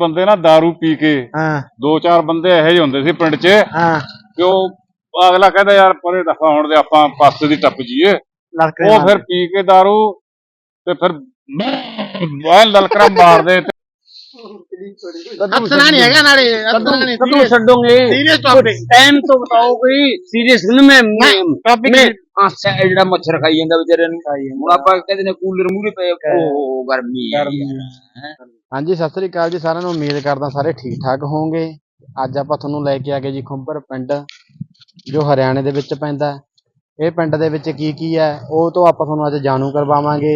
ਕਈ ਬੰਦੇ ਨਾ दारू ਪੀ ਕੇ ਹਾਂ ਦੋ ਚਾਰ ਬੰਦੇ ਇਹੋ ਜਿਹੇ ਹੁੰਦੇ ਸੀ ਪਿੰਡ 'ਚ ਹਾਂ ਕਿ ਉਹ ਅਗਲਾ ਕਹਿੰਦਾ ਯਾਰ ਪਰੇ ਦਫਾ ਹੋਣ ਦੇ ਆਪਾਂ ਪਾਸੇ ਦੀ ਟੱਪ ਜੀਏ ਲੜਕੇ ਉਹ ਫਿਰ ਪੀ ਕੇ दारू ਤੇ ਫਿਰ ਬਾਹਰ ਲਲਕਰਾ ਮਾਰਦੇ ਤੇ ਹੱਸਣਾ ਨਹੀਂ ਹੈਗਾ ਨਾਲੇ ਹੱਸਣਾ ਨਹੀਂ कਦੋਂ ਛੱਡੋਗੇ? ਸੀਰੀਅਸ ਟੌਪਿਕ ਟਾਈਮ ਤੋਂ ਬਤਾਓ ਕੋਈ ਸੀਰੀਅਸ ਨਹੀਂ ਮੈਂ ਮੈਂ ਟੌਪਿਕ ਮੈਂ ਆ ਜਿਹੜਾ ਮੱਛਰ ਖਾਈ ਜਾਂਦਾ ਵਿਚਾਰੇ ਨੂੰ। ਹੁਣ ਆਪਾਂ ਕਹਿੰਦੇ ਨੇ ਕੂਲਰ ਮੂਹਰੇ ਪਏ ਉਹ ਗਰਮੀ ਹਾਂਜੀ ਸਤਿ ਸ੍ਰੀ ਅਕਾਲ ਜੀ ਸਾਰਿਆਂ ਨੂੰ। ਉਮੀਦ ਕਰਦਾ ਸਾਰੇ ਠੀਕ ਠਾਕ ਹੋਵੋਗੇ। ਅੱਜ ਆਪਾਂ ਤੁਹਾਨੂੰ ਲੈ ਕੇ ਆ ਗਏ ਜੀ ਖੁੰਬਰ ਪਿੰਡ ਜੋ ਹਰਿਆਣੇ ਦੇ ਵਿੱਚ ਪੈਂਦਾ। ਇਹ ਪਿੰਡ ਦੇ ਵਿੱਚ ਕੀ ਕੀ ਹੈ ਉਹ ਤੋਂ ਆਪਾਂ ਤੁਹਾਨੂੰ ਅੱਜ ਜਾਣੂ ਕਰਵਾਵਾਂਗੇ।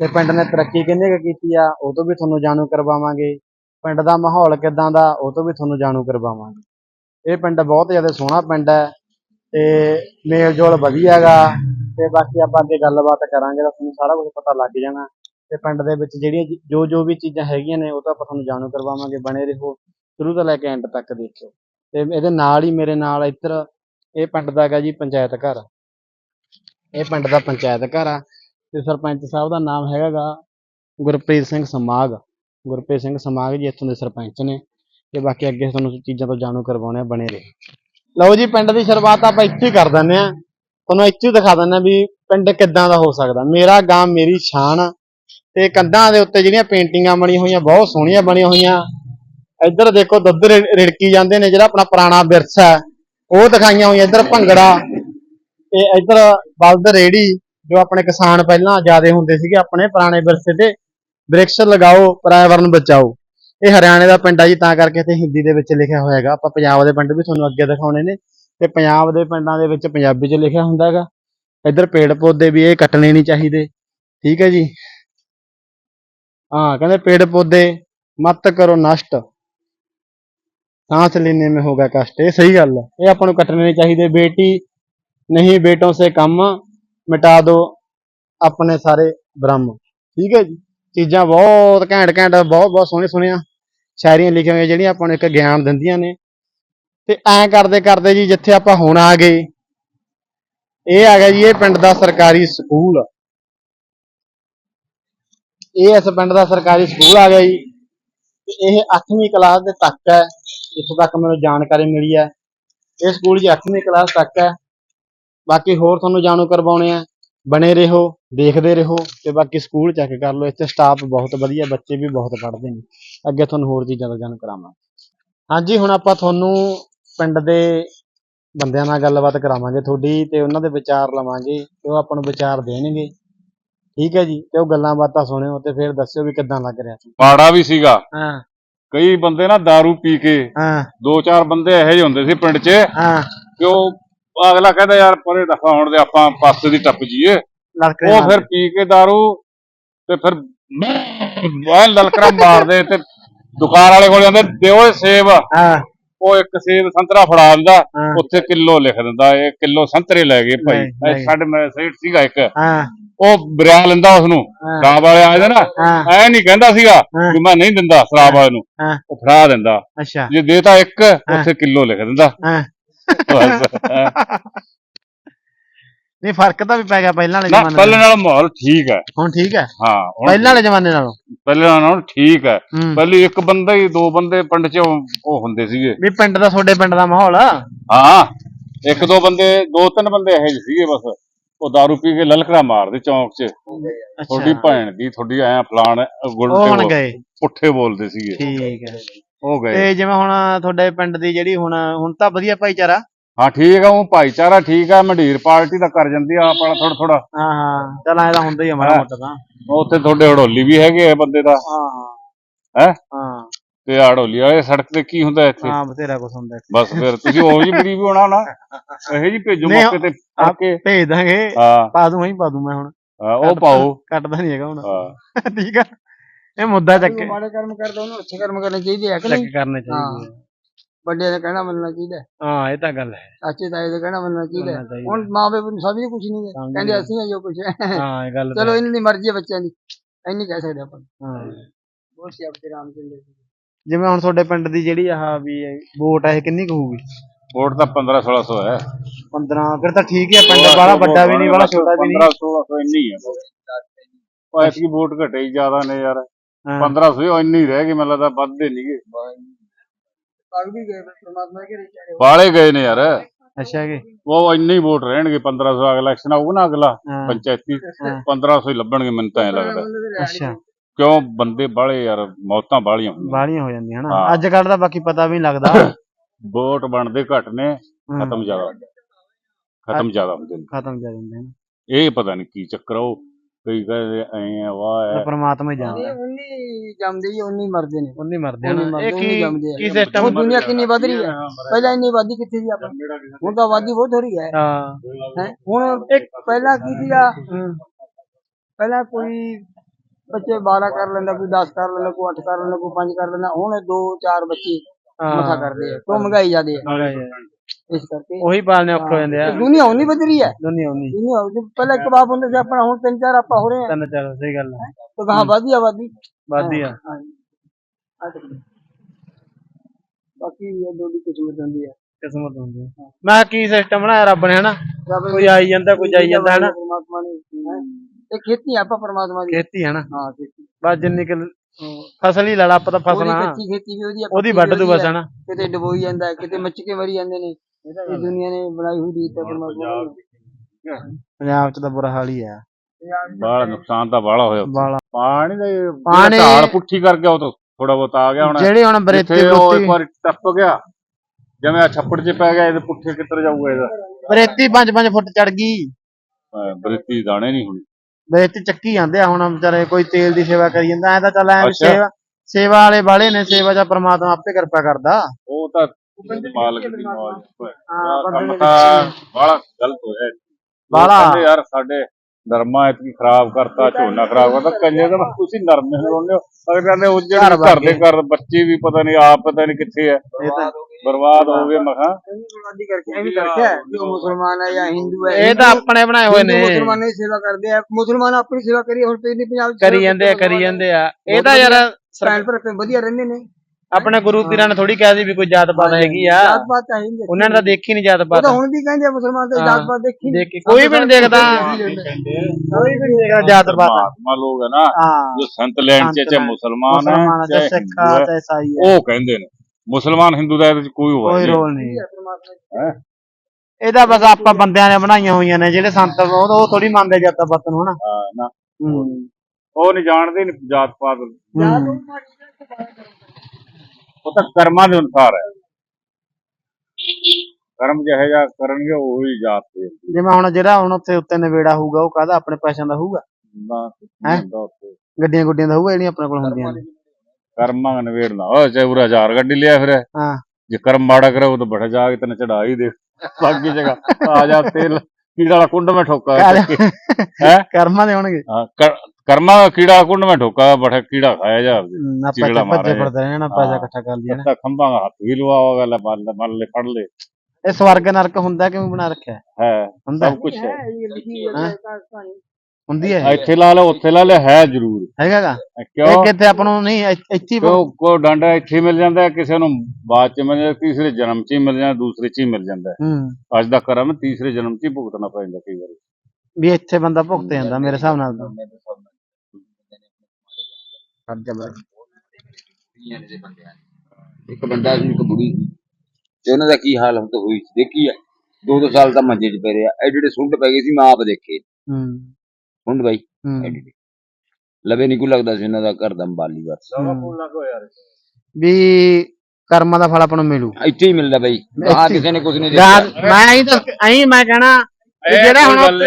ਤੇ ਪਿੰਡ ਨੇ ਤਰੱਕੀ ਕਿੰਨੇ ਕੁ ਕੀਤੀ ਆ, ਉਹ ਤੋਂ ਵੀ ਤੁਹਾਨੂੰ ਜਾਣੂ ਕਰਵਾਵਾਂਗੇ। ਪਿੰਡ ਦਾ ਮਾਹੌਲ ਕਿਦਾਂ ਦਾ, ਉਹ ਤੋਂ ਵੀ ਤੁਹਾਨੂੰ ਜਾਣੂ ਕਰਵਾਵਾਂਗੇ। ਇਹ ਪਿੰਡ ਬਹੁਤ ਜ਼ਿਆਦਾ ਸੋਹਣਾ ਪਿੰਡ ਹੈ ਤੇ ਮੇਲ ਜੋਲ ਵਧੀਆ ਹੈਗਾ ਤੇ ਬਾਕੀ ਆਪਾਂ ਅੱਗੇ ਗੱਲਬਾਤ ਕਰਾਂਗੇ ਤਾਂ ਤੁਹਾਨੂੰ ਸਾਰਾ ਕੁਝ ਪਤਾ ਲੱਗ ਜਾਣਾ। ਤੇ ਪਿੰਡ ਦੇ ਵਿੱਚ ਜਿਹੜੀਆਂ ਜੋ ਜੋ ਵੀ ਚੀਜ਼ਾਂ ਹੈਗੀਆਂ ਨੇ, ਉਹ ਤਾਂ ਆਪਾਂ ਤੁਹਾਨੂੰ ਜਾਣੂ ਕਰਵਾਵਾਂਗੇ, ਬਣੇ ਰਹੋ। ਸ਼ੁਰੂ ਤੋਂ ਲੈ ਕੇ ਐਂਡ ਤੱਕ ਦੇਖਿਓ। ਤੇ ਇਹਦੇ ਨਾਲ ਹੀ ਮੇਰੇ ਨਾਲ ਇੱਧਰ, ਇਹ ਪਿੰਡ ਦਾ ਹੈਗਾ ਜੀ ਪੰਚਾਇਤ ਘਰ। ਇਹ ਪਿੰਡ ਦਾ ਪੰਚਾਇਤ ਘਰ ਆ। ਤੇ ਸਰਪੰਚ ਸਾਹਿਬ ਦਾ ਨਾਮ ਹੈਗਾਗਾ ਗੁਰਪ੍ਰੀਤ ਸਿੰਘ ਸਮਾਗ। ਗੁਰਪ੍ਰੀਤ ਸਿੰਘ ਸਮਾਗ ਜੀ ਇੱਥੋਂ ਦੇ ਸਰਪੰਚ ਨੇ ਤੇ ਬਾਕੀ ਅੱਗੇ ਤੁਹਾਨੂੰ ਚੀਜ਼ਾਂ ਤੋਂ ਜਾਣੂ ਕਰਵਾਉਣੇ ਬਣੇ ਰਹੋ। ਲਓ ਜੀ ਪਿੰਡ ਦੀ ਸ਼ੁਰੂਆਤ ਆਪਾਂ ਇੱਥੇ ਹੀ ਕਰ ਦਿੰਦੇ ਆ। ਤੁਹਾਨੂੰ ਇੱਥੇ ਹੀ ਦਿਖਾ ਦਿੰਦੇ ਆ ਵੀ ਪਿੰਡ ਕਿੱਦਾਂ ਦਾ ਹੋ ਸਕਦਾ। ਮੇਰਾ ਗਾਂ ਮੇਰੀ ਸ਼ਾਨ ਤੇ ਕੰਧਾਂ ਦੇ ਉੱਤੇ ਜਿਹੜੀਆਂ ਪੇਂਟਿੰਗਾਂ ਬਣੀਆਂ ਹੋਈਆਂ ਬਹੁਤ ਸੋਹਣੀਆਂ ਬਣੀਆਂ ਹੋਈਆਂ। ਇੱਧਰ ਦੇਖੋ ਦੁੱਧ ਰਿੜਕੀ ਜਾਂਦੇ ਨੇ ਜਿਹੜਾ ਆਪਣਾ ਪੁਰਾਣਾ ਵਿਰਸਾ ਹੈ, ਉਹ ਦਿਖਾਈਆਂ ਹੋਈਆਂ ਇੱਧਰ ਭੰਗੜਾ ਤੇ ਇੱਧਰ ਬਲਦ ਰੇੜੀ। ਜੋ ਆਪਣੇ ਕਿਸਾਨ ਪਹਿਲਾਂ ਜਿਆਦੇ ਹੁੰਦੇ ਸੀਗੇ ਆਪਣੇ ਪੁਰਾਣੇ ਵਿਰਸੇ ਤੇ ਬ੍ਰਿਕਸ਼ ਲਗਾਓ ਪਰਿਆਵਰਨ ਬਚਾਓ ਇਹ ਹਰਿਆਣੇ ਦਾ ਪਿੰਡ ਆ ਜੀ ਤਾਂ ਕਰਕੇ ਇੱਥੇ ਹਿੰਦੀ ਦੇ ਵਿੱਚ ਲਿਖਿਆ ਹੋਇਆ ਹੈਗਾ ਆਪਾਂ ਪੰਜਾਬ ਦੇ ਪਿੰਡ ਵੀ ਤੁਹਾਨੂੰ ਅੱਗੇ ਦਿਖਾਉਣੇ ਨੇ ਤੇ ਪੰਜਾਬ ਦੇ ਪਿੰਡਾਂ ਦੇ ਵਿੱਚ ਪੰਜਾਬੀ 'ਚ ਲਿਖਿਆ ਹੁੰਦਾ ਹੈਗਾ ਇੱਧਰ ਪੇੜ ਪੌਦੇ ਵੀ ਇਹ ਕੱਟਣੇ ਨਹੀਂ ਚਾਹੀਦੇ ਠੀਕ ਹੈ ਜੀ हाँ कहते पेड़ पौधे मत करो नष्ट सांस लेने में होगा कष्ट ये सही गल है ये अपन कटने नहीं चाहिए बेटी नहीं बेटों से कम ਮਿਟਾ ਦੋ ਆਪਣੇ ਸਾਰੇ ਬ੍ਰਹਮ। ਠੀਕ ਹੈ ਜੀ? ਚੀਜ਼ਾਂ ਬਹੁਤ ਘੈਂਟ ਘੈਂਟ, ਬਹੁਤ ਬਹੁਤ ਸੋਹਣੇ ਸੋਹਣੀਆਂ ਸ਼ਾਇਰੀਆਂ ਲਿਖੀਆਂ ਹੋਈਆਂ ਜਿਹੜੀਆਂ ਆਪਾਂ ਨੂੰ ਇੱਕ ਗਿਆਨ ਦਿੰਦੀਆਂ ਨੇ। ਤੇ ਐਂ ਕਰਦੇ ਕਰਦੇ ਜੀ ਜਿੱਥੇ ਆਪਾਂ ਹੁਣ ਆ ਗਏ, ਇਹ ਆ ਗਿਆ ਜੀ ਇਹ ਪਿੰਡ ਦਾ ਸਰਕਾਰੀ ਸਕੂਲ। ਇਹ ਇਸ ਪਿੰਡ ਦਾ ਸਰਕਾਰੀ ਸਕੂਲ ਆ ਗਿਆ ਜੀ। ਇਹ 8ਵੀਂ ਕਲਾਸ ਦੇ ਤੱਕ ਹੈ, ਜਿੱਥੋਂ ਤੱਕ ਮੈਨੂੰ ਜਾਣਕਾਰੀ ਮਿਲੀ ਹੈ। ਇਹ ਸਕੂਲ ਜੀ 8ਵੀਂ ਕਲਾਸ ਤੱਕ ਹੈ। ਬਾਕੀ ਹੋਰ ਤੁਹਾਨੂੰ ਜਾਣੂ ਕਰਵਾਉਣੇ ਆ। ਬਣੇ ਰਹੋ ਦੇਖਦੇ ਰਹੋ ਤੇ ਬਾਕੀ ਸਕੂਲ ਚੈੱਕ ਕਰ ਲਓ। ਇੱਥੇ ਸਟਾਫ ਬਹੁਤ ਵਧੀਆ ਬੱਚੇ ਵੀ ਬਹੁਤ ਪੜ੍ਹਦੇ ਨੇ। ਅੱਗੇ ਤੁਹਾਨੂੰ ਹੋਰ ਚੀਜ਼ਾਂ ਦਾ ਜਾਣੂ ਕਰਾਵਾਂਗੇ। ਹਾਂਜੀ ਹੁਣ ਆਪਾਂ ਤੁਹਾਨੂੰ ਪਿੰਡ ਦੇ ਬੰਦਿਆਂ ਨਾਲ ਗੱਲਬਾਤ ਕਰਾਵਾਂਗੇ ਤੁਹਾਡੀ ਤੇ ਉਹਨਾਂ ਦੇ ਵਿਚਾਰ ਲਵਾਂਗੇ ਤੇ ਉਹ ਆਪਾਂ ਨੂੰ ਵਿਚਾਰ ਦੇਣਗੇ। ਠੀਕ ਹੈ ਜੀ? ਤੇ ਉਹ ਗੱਲਾਂ ਬਾਤਾਂ ਸੁਣਿਓ ਤੇ ਫਿਰ ਦੱਸਿਓ ਵੀ ਕਿੱਦਾਂ ਲੱਗ ਰਿਹਾ ਮਾੜਾ ਵੀ ਸੀਗਾ। ਹਾਂ। ਕਈ ਬੰਦੇ ਨਾ दारू ਪੀ ਕੇ ਹਾਂ। ਦੋ ਚਾਰ ਬੰਦੇ ਇਹੋ ਜਿਹੇ ਹੁੰਦੇ ਸੀ ਪਿੰਡ 'ਚ ਹਾਂ। ਕਿ ਉਹ ਅਗਲਾ ਕਹਿੰਦਾ ਯਾਰ ਪਰੇ ਦਫਾ ਹੋਣ ਦੇ ਆਪਾਂ ਪਾਸੇ ਦੀ ਟੱਪ ਜੀਏ ਉਹ ਫਿਰ ਪੀ ਕੇ दारू ਤੇ ਫਿਰ ਬਾਹਰ ਲਲਕਰਾ ਮਾਰਦੇ ਤੇ ਦੁਕਾਨ ਵਾਲੇ ਕੋਲ ਜਾਂਦੇ ਦਿਓ ਸੇਬ। ਹਾਂ। ਉਹ ਇੱਕ ਸੇਬ ਸੰਤਰਾ ਫੜਾ ਦਿੰਦਾ। ਉੱਥੇ ਕਿਲੋ ਲਿਖ ਦਿੰਦਾ ਇਹ ਕਿਲੋ ਸੰਤਰੇ ਲੈ ਗਏ ਭਾਈ। ਸਾਡੇ ਮੈਂ ਸੇਠ ਸੀਗਾ ਇੱਕ। ਹਾਂ। ਉਹ ਬਰਿਆ ਲੈਂਦਾ ਉਸ ਨੂੰ। ਸ਼ਰਾਬ ਵਾਲੇ ਆਏ ਨਾ ਐ ਨਹੀਂ ਕਹਿੰਦਾ ਸੀਗਾ। ਕਿ ਮੈਂ ਨਹੀਂ ਦਿੰਦਾ ਸ਼ਰਾਬ ਵਾਲੇ ਨੂੰ। ਉਹ ਫੜਾ ਦਿੰਦਾ। ਅੱਛਾ। ਜੇ ਦੇਤਾ ਇੱਕ ਉੱਥੇ ਕਿਲੋ ਲਿਖ ਦਿੰਦਾ। ਨਹੀਂ ਫ਼ਰਕ ਤਾਂ ਵੀ ਪੈ ਗਿਆ ਪਹਿਲਾਂ ਵਾਲੇ ਨਾ ਜ਼ਮਾਨੇ ਪਹਿਲੇ ਨਾਲ ਨਾਲ ਮਾਹੌਲ ਠੀਕ ਹੈ। ਹੁਣ ਠੀਕ ਹੈ? ਹਾਂ ਹੁਣ ਪਹਿਲਾਂ ਵਾਲੇ ਜ਼ਮਾਨੇ ਨਾਲੋਂ? ਪਹਿਲੇ ਨਾਲੋਂ ਠੀਕ ਹੈ। ਹੂੰ। ਪਹਿਲੇ ਇੱਕ ਬੰਦਾ ਹੀ ਦੋ ਬੰਦੇ ਪਿੰਡ 'ਚ ਉਹ ਉਹ ਹੁੰਦੇ ਸੀਗੇ। ਵੀ ਪਿੰਡ ਦਾ ਤੁਹਾਡੇ ਪਿੰਡ ਦਾ ਮਾਹੌਲ? ਹਾਂ ਇੱਕ ਦੋ ਬੰਦੇ ਦੋ ਤਿੰਨ ਬੰਦੇ ਇਹੋ ਜਿਹੇ ਸੀਗੇ ਬਸ। ਉਹ दारू ਪੀ ਕੇ ਲਲਕੜਾ ਮਾਰਦੇ ਚੌਂਕ 'ਚ। ਤੁਹਾਡੀ ਭੈਣ ਦੀ ਤੁਹਾਡੀ ਐ ਫਲਾਣ ਉਹ ਹੁਣ ਤੇ ਗਏ। ਪੁੱਠੇ ਬੋਲਦੇ ਸੀਗੇ। ਠੀਕ ਹੈ। ਉਹ ਗਏ। ਤੇ ਜਿਵੇਂ ਹੁਣ ਤੁਹਾਡੇ ਪਿੰਡ ਦੀ ਜਿਹੜੀ ਹੁਣ ਹੁਣ ਤਾਂ ਵਧੀਆ ਭਾਈਚਾਰਾ। ਹਾਂ ਠੀਕ ਆ ਉਹ ਭਾਈਚਾਰਾ ਠੀਕ ਆ ਮੰਡੀਰ ਪਾਰਟੀ ਦਾ ਕਰ ਜਾਂਦੀ ਆ ਆਪਣਾ ਥੋੜਾ ਥੋੜਾ ਹਾਂ ਹਾਂ ਚਲ ਐਂ ਤਾਂ ਹੁੰਦਾ ਹੀ ਆ ਮਾੜਾ ਮੋਟਾ ਤਾਂ। ਉੱਥੇ ਤੁਹਾਡੇ ਹੜੋਲੀ ਵੀ ਹੈਗੇ ਆ ਬੰਦੇ ਦਾ। ਹਾਂ ਹਾਂ। ਹੈ? ਹਾਂ। ਤੇ ਹੜੋਲੀ ਵਾਲੇ ਸੜਕ ਤੇ ਕੀ ਹੁੰਦਾ ਇੱਥੇ? ਹਾਂ ਬਥੇਰਾ ਕੁਛ ਹੁੰਦਾ ਇੱਥੇ। ਬਸ ਫਿਰ ਤੁਸੀਂ ਉਹ ਜੀ ਵੀ ਹੋਣਾ ਨਾ। ਇਹੋ ਜੀ ਭੇਜੋ ਨਹੀਂ, ਮੌਕੇ ਤੇ ਆ ਕੇ ਭੇਜ ਦਾਂਗੇ। ਹਾਂ। ਪਾ ਦੂੰ ਹੀ ਪਾ ਦੂੰ ਮੈਂ ਹੁਣ। ਹਾਂ, ਉਹ ਪਾਓ। ਕੱਟਦਾ ਨਹੀਂ ਹੈਗਾ ਹੁਣ। ਹਾਂ। ਠੀਕ ਆ। ਇਹ ਮੁੱਦਾ ਚੱਕੇ ਮਾੜੇ ਕਰਮ ਕਰਦਾ ਉਹਨੂੰ ਅੱਛੇ ਕਰਮ ਕਰਨੇ ਚਾਹੀਦੇ ਆ ਕਿ ਚੱਕ ਨਹੀਂ? ਕਰਨੇ ਚਾਹੀਦੇ ਆ। ਵੱਡਿਆਂ ਦਾ ਕਹਿਣਾ ਮੰਨਣਾ ਚਾਹੀਦਾ ਹੈ। ਹਾਂ ਇਹ ਤਾਂ ਗੱਲ ਹੈ। ਚਾਚੇ ਤਾਏ ਦਾ ਕਹਿਣਾ ਮੰਨਣਾ ਚਾਹੀਦਾ ਹੈ। ਮੰਨਣਾ ਚਾਹੀਦਾ। ਹੁਣ ਮਾਂ ਪਿਓ ਨੂੰ ਸਭ ਕੁਝ ਨਹੀਂ ਹੈ। ਕਹਿੰਦੇ। ਅਸੀਂ ਹਾਂ ਜੋ ਕੁਝ ਹੈ। ਹਾਂ ਇਹ ਗੱਲ ਤਾਂ ਚਲੋ ਹੈ। ਇਹਨਾਂ ਦੀ ਮਰਜ਼ੀ ਹੈ ਬੱਚਿਆਂ ਦੀ। ਐ ਨਹੀਂ ਕਹਿ ਸਕਦੇ ਆਪਾਂ। ਹਾਂ। ਬਹੁਤ ਸਿਆਪ ਤੇ ਰਾਮ ਚੰਦਰ ਜੀ ਜਿਵੇਂ ਹੁਣ ਤੁਹਾਡੇ ਪਿੰਡ ਦੀ ਜਿਹੜੀ ਆਹ ਵੀ ਵੋਟ ਆ ਇਹ ਕਿੰਨੀ ਕੁ ਹੋਊਗੀ? ਵੋਟ ਤਾਂ 15 1600 ਹੈ। 15 ਫਿਰ ਤਾਂ ਠੀਕ ਹੀ ਆ ਪਿੰਡ ਬਾਲਾ ਵੱਡਾ ਵੀ ਨਹੀਂ ਬਾਲਾ ਛੋਟਾ ਵੀ ਨਹੀਂ। 15 1600 ਇੰਨੀ ਹੈ ਉਹ ਐਤਕੀ ਵੋਟ ਘਟੇ ਹੀ ਜ਼ਿਆਦਾ ਨੇ ਯਾਰ। ਹਾਂ 1500 ਉਹ ਇੰਨੀ ਰਹਿ ਗਈ ਮੈਨੂੰ ਲੱਗਦਾ ਵੱਧਦੇ ਨਹੀਂਗੇ ਵੀ ਗਏ ਪਰਮਾਤਮਾ ਬਾਲੇ ਗਏ ਨੇ ਯਾਰ। ਅੱਛਾ ਕਿ ਉਹ ਇੰਨੇ ਹੀ ਵੋਟ ਰਹਿਣਗੇ 1500 ਅਗਲਾ ਇਲੈਕਸ਼ਨ ਆਊਗਾ ਨਾ ਅਗਲਾ ਪੰਚਾਇਤੀ ਹਾਂ। 1500 ਹੀ ਲੱਭਣਗੇ ਮੈਨੂੰ ਤਾਂ ਐ ਲੱਗਦਾ। ਅੱਛਾ। ਕਿਉਂ? ਬੰਦੇ ਬਾਲੇ ਯਾਰ ਮੌਤਾਂ ਬਾਲੀਆਂ ਹੁੰਦੀਆਂ। ਬਾਲੀਆਂ ਹੋ ਜਾਂਦੀਆਂ ਹਨਾ। ਅੱਜ ਕੱਲ ਦਾ ਬਾਕੀ ਪਤਾ ਵੀ ਨਹੀਂ ਲੱਗਦਾ। ਵੋਟ ਬਣਦੇ ਘੱਟ ਨੇ ਖਤਮ ਜ਼ਿਆਦਾ ਹੁੰਦੇ ਖਤਮ ਜ਼ਿਆਦਾ ਹੁੰਦੇ ਨੇ। ਖਤਮ ਜਾ ਜਾਂਦੇ ਨੇ। ਇਹ ਪਤਾ ਨਹੀਂ ਕੀ ਚੱਕਰ ਆ ਉਹ ਕਈ ਕਹਿੰਦੇ ਐ ਆ ਵਾਹ ਤਾਂ ਹੈ ਪਰਮਾਤਮਾ ਹੀ ਜਾਣਦਾ। ਉਨੀ ਜੰਮਦੇ ਹੀ ਉਨੀ ਮਰਦੇ ਨੇ। ਉਨੀ ਮਰਦੇ ਹਨ ਮਰਦੇ, ਇਹ ਕੀ। ਕੀ ਉਹ ਸਿਸਟਮ ਦੁਨੀਆ ਕਿੰਨੀ ਵੱਧ ਰਹੀ ਹੈ? ਪਹਿਲਾਂ ਇੰਨੀ ਆਬਾਦੀ ਕਿੱਥੇ ਸੀ ਆਪਾਂ? ਹੁਣ ਤਾਂ ਆਬਾਦੀ ਬਹੁਤ ਹੋ ਰਹੀ ਹੈ। ਹਾਂ। ਹੁਣ ਪਹਿਲਾਂ ਕੀ ਸੀਗਾ? ਪਹਿਲਾਂ ਕੋਈ ਬੱਚੇ 12 ਕਰ ਲੈਂਦਾ ਕੋਈ 10 ਕਰ ਲੈਂਦਾ ਕੋਈ 8 ਕਰ ਲੈਂਦਾ ਕੋਈ 5 ਕਰ ਲੈਂਦਾ। ਹੁਣ 2 4 ਬੱਚੇ ਮਸਾ ਕਰਦੇ ਆ। ਕਿਉਂ ਮਹਿੰਗਾਈ ਜ਼ਿਆਦੇ ਹੈ ਇਸ ਕਰਕੇ ਉਹੀ ਪਾਲਨੇ ਔਖੇ ਹੋ ਜਾਂਦੇ ਆ। ਦੁਨੀਆ ਉਨੀ ਵੱਧ ਰਹੀ ਹੈ। ਦੁਨੀਆ ਉਨੀ। ਦੁਨੀਆ ਉਹਦੇ- ਪਹਿਲਾਂ ਇੱਕ ਬਾਪ ਹੁੰਦੇ ਸੀ ਆਪਣਾ ਹੁਣ ਤਿੰਨ ਚਾਰ ਆਪਾਂ ਹੋ ਰਹੇ ਆ ਤਿੰਨ ਚਾਰ ਸਹੀ ਗੱਲ ਹੈ? ਤਾਂ ਕਹਾਂ ਵਧੀ ਆਬਾਦੀ ਵਾਦੀ ਆ। ਬਾਕੀ ਇਹ ਦੋਡੀ ਕਿਸਮਤ ਹੁੰਦੀ ਹੈ ਕਿਸਮਤ ਹੁੰਦੀ ਆ। ਮੈਂ ਕਿਹਾ ਕੀ ਸਿਸਟਮ ਬਣਾਇਆ ਰੱਬ ਨੇ ਹਨਾ? ਕੋਈ ਆਈ ਜਾਂਦਾ ਕੋਈ ਜਾਈ ਜਾਂਦਾ ਹਨਾ? ਪਰਮਾਤਮਾ ਨੇ ਹੈਂ। ਇਹ ਖੇਤੀ ਆਪਾਂ ਪਰਮਾਤਮਾ ਦੀ। ਖੇਤੀ ਹਨਾ? ਹਾਂ ਖੇਤੀ। ਬਸ ਜਿੰਨੀ ਕਿ ਫਸਲ ਹੀ ਲੜਾ ਆਪਾਂ ਤਾਂ ਉਹਦੀ ਫਸਲਾਂ। ਕੱਚੀ ਖੇਤੀ ਵੀ ਉਹਦੀ ਆ, ਉਹਦੀ ਪੱਕੀ ਵੱਢ ਦੂ ਬਸ। ਹਨਾ ਕਿਤੇ ਡਬੋਈ ਜਾਂਦਾ ਕਿਤੇ ਮੱਚਕੇ ਮਰੀ ਜਾਂਦੇ ਨੇ। ਇਹ ਦੁਨੀਆ ਨੇ ਬਣਾਈ ਹੋਈ ਰੀਤ ਹੈ ਪਰਮਾਤਮਾ ਦੀ। ਪੰਜਾਬ 'ਚ ਤਾਂ ਬੁਰਾ ਹਾਲ ਹੀ ਆ। ਬਾਲਾ ਨੁਕਸਾਨ ਤਾਂ ਬਾਲਾ ਹੋਇਆ ਉੱਥੇ। ਬਾਲਾ ਪਾਣੀ ਦਾ ਪਾਣੀ- ਪਾਣੀ ਢਾਲ ਪੁੱਠੀ ਕਰ ਗਿਆ ਉਹ ਤਾਂ ਥੋੜਾ ਬਹੁਤ ਆ ਗਿਆ ਹੁਣ। ਜਿਹੜੇ ਹੁਣ ਬਰੇਤੀ ਜਿੱਥੇ ਉਹ ਇੱਕ ਵਾਰ ਟੱਪ ਗਿਆ ਜਿਵੇਂ ਆ ਛੱਪੜ 'ਚ ਪੈ ਗਿਆ ਇਹਦੇ ਪੁੱਠੇ ਕਿੱਧਰ ਜਾਊਗਾ ਇਹਦਾ? ਬਰੇਤੀ 5-5 ਫੁੱਟ ਚੜ ਗਈ। ਅਹ ਬਰੇਤੀ ਦਾਣੇ ਨਹੀਂ ਹੋਣੀ। ਬਰੇਤੀ ਚੱਕੀ ਜਾਂਦੇ ਆ ਹੁਣ ਵਿਚਾਰੇ ਕੋਈ ਤੇਲ ਦੀ ਸੇਵਾ ਕਰੀ ਜਾਂਦਾ ਐ ਤਾਂ ਚੱਲ ਐ ਅੱਛਾ। ਸੇਵਾ ਸੇਵਾ ਵਾਲੇ ਬਾਲੇ ਨੇ ਸੇਵਾ ਜਾਂ ਪ੍ਰਮਾਤਮਾ ਆਪੇ ਕਿਰਪਾ ਕਰਦਾ। ਉਹ ਤਾਂ ਮਾਲਕ ਦੀ ਮੌਜ ਹੋਏ। ਹਾਂ, ਬੰਦੇ ਕੰਮ ਦੇ ਤਾਂ ਬੜਾ ਗਲਤ ਹੋਇਆ ਲੋਕ ਬਾਹਲਾ। ਕਹਿੰਦੇ ਯਾਰ ਸਾਡੇ ਨਰਮਾ ਇਤਨੀ ਖਰਾਬ ਕਰਤਾ ਝੋਨਾ ਖਰਾਬ ਕਰਤਾ ਕੰਨੇ ਦਾ ਤੁਸੀਂ ਨਰਮੇ ਨੂੰ ਰੋਂਦੇ ਹੋ। ਅਗਰ ਕਹਿੰਦੇ ਉਹ ਜਿਹੜੇ ਘਰ ਘਰ ਦੇ ਘਰ ਬੱਚੇ ਵੀ ਪਤਾ ਨਹੀਂ ਆਪ ਪਤਾ ਨਹੀਂ ਕਿੱਥੇ ਹੈ ਇਹ ਤਾਂ ਬਰਬਾਦ ਹੋ ਗਏ ਮਖਾ ਬਰਬਾਦੀ ਕਰਕੇ ਐਵੇਂ ਕਰਕੇ ਹੈ, ਜੋ ਮੁਸਲਮਾਨ ਹੈ ਜਾਂ ਹਿੰਦੂ ਹੈ ਇਹ ਤਾਂ ਆਪਣੇ ਬਣਾਏ ਹੋਏ ਨੇ। ਮੁਸਲਮਾਨਾਂ ਦੀ ਸੇਵਾ ਕਰਦੇ ਆ। ਮੁਸਲਮਾਨ ਆਪਣੀ ਸੇਵਾ ਕਰੀ ਹੁਣ ਤੇ ਪੰਜਾਬ ਚ ਕਰੀ ਜਾਂਦੇ ਆ ਕਰੀ। ਜਾਂਦੇ ਆ। ਇਹ ਤਾਂ ਯਾਰ ਭਰਾ ਤੇ ਵਧੀਆ ਰਹਿੰਦੇ ਨੇ। ਆਪਣੇ ਗੁਰੂ ਪੀਰਾਂ ਨੇ ਥੋੜੀ ਕਹਿ ਦੀ ਵੀ ਕੋਈ ਜਾਤ ਪਾਤ ਹੈਗੀ ਆ। ਜਾਤ ਪਾਤ ਤਾਂ ਹੈ ਨਹੀਂ ਉਹਨਾਂ ਨੇ ਤਾਂ ਦੇਖੀ ਨਹੀਂ ਜਾਤ ਉਹ ਪਾਤ ਤਾਂ ਹੁਣ ਵੀ ਕਹਿੰਦੇ ਮੁਸਲਮਾਨ ਤੇ ਜਾਤ ਪਾਤ ਦੇਖੀ ਦੇਖ। ਕੇ ਕੋਈ ਵੀ ਨਹੀਂ ਦੇਖਦਾ। ਕੋਈ ਵੀ ਨਹੀਂ ਦੇਖਦਾ ਜਾਤ ਪਾਤ। ਮਹਾਤਮਾ ਲੋਗ ਹੈ ਨਾ ਜੋ ਸੰਤ ਲੈਣ ਚ ਲੈਣ। ਮੁਸਲਮਾਨ ਹੈ ਚਾਹੇ ਸਿੱਖ ਹੈ। ਉਹ ਕਹਿੰਦੇ ਨੇ। ਮੁਸਲਮਾਨ ਹਿੰਦੂ ਦਾ ਇਹਦੇ ਚ ਕੋਈ ਕੋਈ ਨਹੀਂ। ਰੋਲ ਨਹੀਂ। ਹੈਂ? ਇਹਦਾ ਬਸ ਆਪਾਂ ਬੰਦਿਆਂ ਨੇ ਬਣਾਈਆਂ ਹੋਈਆਂ ਨੇ ਜਿਹੜੇ ਸੰਤ ਉਹ ਉਹ ਥੋੜੀ ਮੰਨਦੇ ਜਾਤਾਂ ਪਾਤ ਨੂੰ ਹਨਾ? ਹਾਂ, ਨਾ। ਹੂੰ। ਉਹ ਨਹੀਂ ਜਾਣਦੇ ਨਹੀਂ ਜਾਤ ਪਾਤ। ਹੂੰ। ਉਹ ਤਾਂ ਕਰਮਾਂ ਦੇ ਅਨੁਸਾਰ ਹੈ। ਕਰਮ ਜਿਹੇ ਜਾ ਕਰਨਗੇ ਉਹੀ ਜਾਤ ਦੇ ਜਿਵੇਂ ਹੁਣ ਜਿਹੜਾ ਹੁਣ ਉੱਥੇ ਉੱਤੇ ਨਵੇੜਾ ਹੋਊਗਾ ਉਹ ਕਾਹਦਾ? ਆਪਣੇ ਪੈਸਿਆਂ ਦਾ ਹੋਊਗਾ? ਨਾ ਹੈਂ? ਹੁੰਦਾ ਉੱਥੇ। ਗੱਡੀਆਂ ਗੁੱਡੀਆਂ ਦਾ ਹੋਊਗਾ ਜਿਹੜੀਆਂ ਆਪਣੇ ਕੋਲ ਹੁੰਦੀਆਂ ਨੇ। ਕਰਮਾਂ ਦਾ ਨਵੇੜਨਾ ਉਹ ਚਾਹੇ ਪੂਰਾ ਹਜ਼ਾਰ ਗੱਡੀ ਲਿਆ ਫਿਰ। ਹਾਂ। ਜੇ ਕਰਮ ਮਾੜਾ ਕਰੇ ਉਹ ਤਾਂ ਬੜਾ ਜਾ ਕੇ ਤੈਨੂੰ ਚੜਾ ਹੀ ਦੇ। ਬਾਕੀ ਜਗ੍ਹਾ। ਆ ਜਾ ਤੇਲ ਕੀੜਾ ਵਾਲਾ ਕੁੰਡ ਮੈਂ ਠੋਕਾ। ਹੈ? ਕਰਮਾਂ ਦੇ ਹੋਣਗੇ। ਹਾਂ, ਕਰ- ਕਰਮਾ ਦਾ ਕੀੜਾ ਕੁੰਡ ਮੈਂ ਠੋਕਾ ਬੜਾ ਕੀੜਾ ਖਾਇਆ ਜਾ ਚੀੜਾ ਮਾਰਿਆ ਫਿਰਦੇ ਰਹਿਣਾ ਪੈਸਾ ਹਾਂ। ਇਕੱਠਾ ਕਰ ਲਿਆ ਨਾ। ਖੰਭਾਂ ਦਾ ਹੱਥ ਵੀ ਲਵਾਵਾ ਗੱਲ ਮੱਲ ਮੱਲ ਲੈ ਫੜ ਲੈ। ਇਹ ਸਵਰਗ ਨਰਕ ਹੁੰਦਾ ਕਿਵੇਂ ਬਣਾ ਰੱਖਿਆ? ਹੈ? ਹੈ ਹੁੰਦਾ। ਸਭ ਕੁਝ ਹੈ। ਹੁੰਦੀ ਹੈ। ਇੱਥੇ ਲਾ ਲੈ ਉੱਥੇ ਲਾ ਲੈ ਹੈ ਜ਼ਰੂਰ। ਹੈਗਾਗਾ ਇਹ ਕਿਉਂ? ਕਿੱਥੇ ਆਪਾਂ ਨੂੰ ਨਹੀਂ ਇੱਥੇ ਇੱਥੇ ਹੀ ਕਿਉਂ? ਕੋ ਡਾਂਡਾ ਇੱਥੇ ਹੀ ਮਿਲ ਜਾਂਦਾ ਹੈ, ਕਿਸੇ ਨੂੰ ਬਾਅਦ ਚ ਮਿਲ ਜਾਂਦਾ ਤੀਸਰੇ ਜਨਮ ਚ ਹੀ ਮਿਲ ਜਾਂਦਾ ਦੂਸਰੇ ਚ ਹੀ ਮਿਲ ਜਾਂਦਾ। ਹੈ। ਹੂੰ ਅੱਜ ਦਾ ਕਰਮ ਤੀਸਰੇ ਜਨਮ ਚ ਹੀ ਭੁਗਤਣਾ ਪੈਂਦਾ ਕਈ ਵਾਰੀ। ਵੀ ਇੱਥੇ ਬੰਦਾ ਭੁਗਤ ਜਾਂਦਾ ਮੇਰੇ ਹਿਸਾਬ ਨਾਲ ਤਾਂ। ਇੱਕ ਬੰਦਾ ਸੀ ਇੱਕ ਬੁੜੀ ਸੀ। ਤੇ ਉਹਨਾਂ ਦਾ ਕੀ ਹਾਲ ਹੁਣ ਹੋਈ ਸੀ ਦੇਖੀ ਆ। ਦੋ ਦੋ ਸਾਲ ਤਾਂ ਮੰਜੇ 'ਚ ਪਏ ਰਿਹਾ ਇਹ ਜਿਹੜੇ ਸੁੰਡ ਪੈ ਗਏ ਸੀ ਮੈਂ ਆਪ ਦੇਖੇ। ਹੂੰ। ਸੁੰਡ ਬਾਈ। ਹੂੰ। ਐਡੀ ਲਵੇ ਨਹੀਂ ਕੋ ਲੱਗਦਾ ਸੀ ਇਹਨਾਂ ਦਾ ਘਰ ਦਾ ਬਾਲੀ ਬਸ। ਵੀ ਕਰਮਾਂ ਦਾ ਫਲ ਆਪਾਂ ਨੂੰ ਮਿਲੂ। ਇੱਥੇ ਹੀ ਮਿਲਦਾ ਬਾਈ। ਆ ਕਿਸੇ ਨੇ ਕੁਝ ਨਹੀਂ ਦੇਖਿਆ। ਮੈਂ ਐਂ ਤਾਂ ਐਂ ਮੈਂ ਕਹਿਣਾ ਵੀ ਜਿਹੜਾ ਹੁਣ ਨੇ,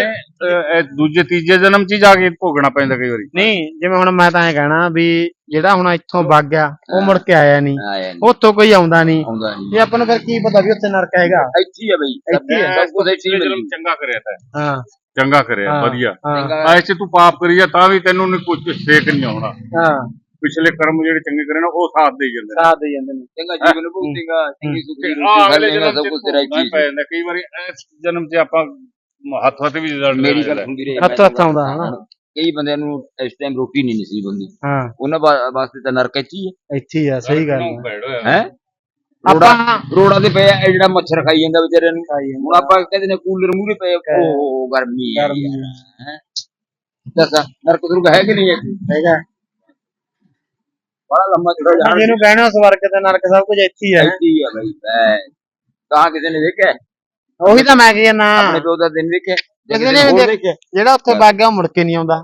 ਇਹ ਦੂਜੇ ਤੀਜੇ ਜਨਮ ਚ ਹੀ ਜਾ ਕੇ ਭੋਗਣਾ ਪੈਂਦਾ ਕਈ ਵਾਰੀ। ਨਹੀਂ ਜਿਵੇਂ ਹੁਣ ਮੈਂ ਤਾਂ ਐਂ ਕਹਿਣਾ ਵੀ ਜਿਹੜਾ ਹੁਣ ਇੱਥੋਂ ਵਗ ਗਿਆ ਉਹ ਮੁੜ ਕੇ ਆਇਆ ਨਹੀਂ ਆਇਆ ਨਹੀਂ ਉੱਥੋਂ ਕੋਈ ਆਉਂਦਾ ਨਹੀਂ ਆਉਂਦਾ ਨਹੀਂ ਆਪਾਂ ਨੂੰ ਫਿਰ ਕੀ ਪਤਾ ਵੀ ਉੱਥੇ ਨਰਕ ਹੈਗਾ। ਇੱਥੇ ਹੀ ਆ ਬਾਈ। ਇੱਥੇ ਹੀ ਆ। ਸਭ ਕੁਝ ਇੱਥੇ ਹੀ ਮਿਲਦਾ ਚੰਗਾ ਕਰਿਆ ਤਾ। ਹਾਂ। ਚੰਗਾ ਕਰਿਆ ਹਾਂ। ਵਧੀਆ। ਹਾਂ। ਐ ਚ ਤੂੰ ਪਾਪ ਕਰੀ ਜਾ ਤਾਂ ਵੀ ਤੈਨੂੰ ਨੀ ਕੁਝ ਸੇਕ ਨਹੀਂ ਆਉਣਾ। ਹਾਂ। ਪਿਛਲੇ ਕਰਮ ਜਿਹੜੇ ਚੰਗੇ ਕਰੇ ਨਾ ਉਹ ਸਾਥ ਦੇ ਜਾਂਦੇ ਨੇ। ਸਾਥ ਦੇ ਜਾਂਦੇ ਨੇ। ਚੰਗਾ ਜੀਵਨ ਭੁਗਤੇਗਾ ਚੰਗੀ ਸੁਖੀ ਆ ਰੋਟੀ ਖਾ ਅਗਲੇ ਜਨਮ ਸਭ ਚ ਕੁਝ ਤੇਰਾ ਭੋਗਣਾ ਇੱਥੇ ਪੈ ਹੀ। ਜਾਂਦਾ। ਕਈ ਵਾਰੀ ਇਸ ਜਨਮ ਚ ਆਪਾਂ ਹੱਥ ਹੱਥ ਵੀ ਰਿਜ਼ਲਟ ਮੇਰੀ ਗੱਲ ਹੁੰਦੀ ਰਹੀ। ਹੱਥ ਹੱਥ ਆਉਂਦਾ ਹਨਾ? ਕਈ ਬੰਦਿਆਂ ਨੂੰ ਇਸ ਟਾਈਮ ਰੋਟੀ ਨਹੀਂ ਨਸੀਬ ਹੁੰਦੀ। ਹਾਂ। ਉਹਨਾਂ ਵਾ- ਵਾਸਤੇ ਤਾਂ ਨਰਕ ਇੱਥੇ ਹੀ ਇੱਥੇ ਹੀ ਆ ਸਹੀ ਗੱਲ। ਹੈ ਹੈ? ਆਪਾਂ ਰੋੜਾ ਤੇ ਪਿਆ ਇਹ ਜਿਹੜਾ ਮੱਛਰ ਖਾਈ ਜਾਂਦਾ ਵਿਚਾਰੇ ਨੂੰ। ਹੁਣ ਆਪਾਂ ਕਹਿੰਦੇ ਨੇ ਕੂਲਰ ਮੂਰੇ ਪਏ ਉਹ ਗਰਮੀ ਹੈ ਗਰਮੀ ਹੈ? ਦੱਸ ਨਰਕ ਸੁਰਗ ਹੈ ਕਿ ਨਹੀਂ ਹੈ ਹੈਗਾ। ਬੜਾ ਲੰਮਾ ਚੜਾ ਜਾਣ। ਜਿਹਨੂੰ ਕਹਿਣਾ ਸਵਰਗ ਤੇ ਨਰਕ ਸਭ ਕੁਝ ਇੱਥੇ ਹੀ ਹੈ ਇੱਥੇ ਹੀ ਆ ਬਈ ਬੈ ਤਾਂ ਕਿਸੇ ਨੇ ਦੇਖਿਆ ਉਹੀ ਤਾਂ ਮੈਂ ਕੀ ਨਾ ਆਪਣੇ ਪਿਓ ਦਾ ਦਿਨ ਦੇਖਿਆ ਜੇ ਕਿਸੇ ਨੇ ਹੋਰ ਦੇਖਿਆ ਜਿਹੜਾ ਉੱਥੇ ਵਗ ਗਿਆ ਉਹ ਮੁੜ ਕੇ ਨਹੀਂ ਆਉਂਦਾ।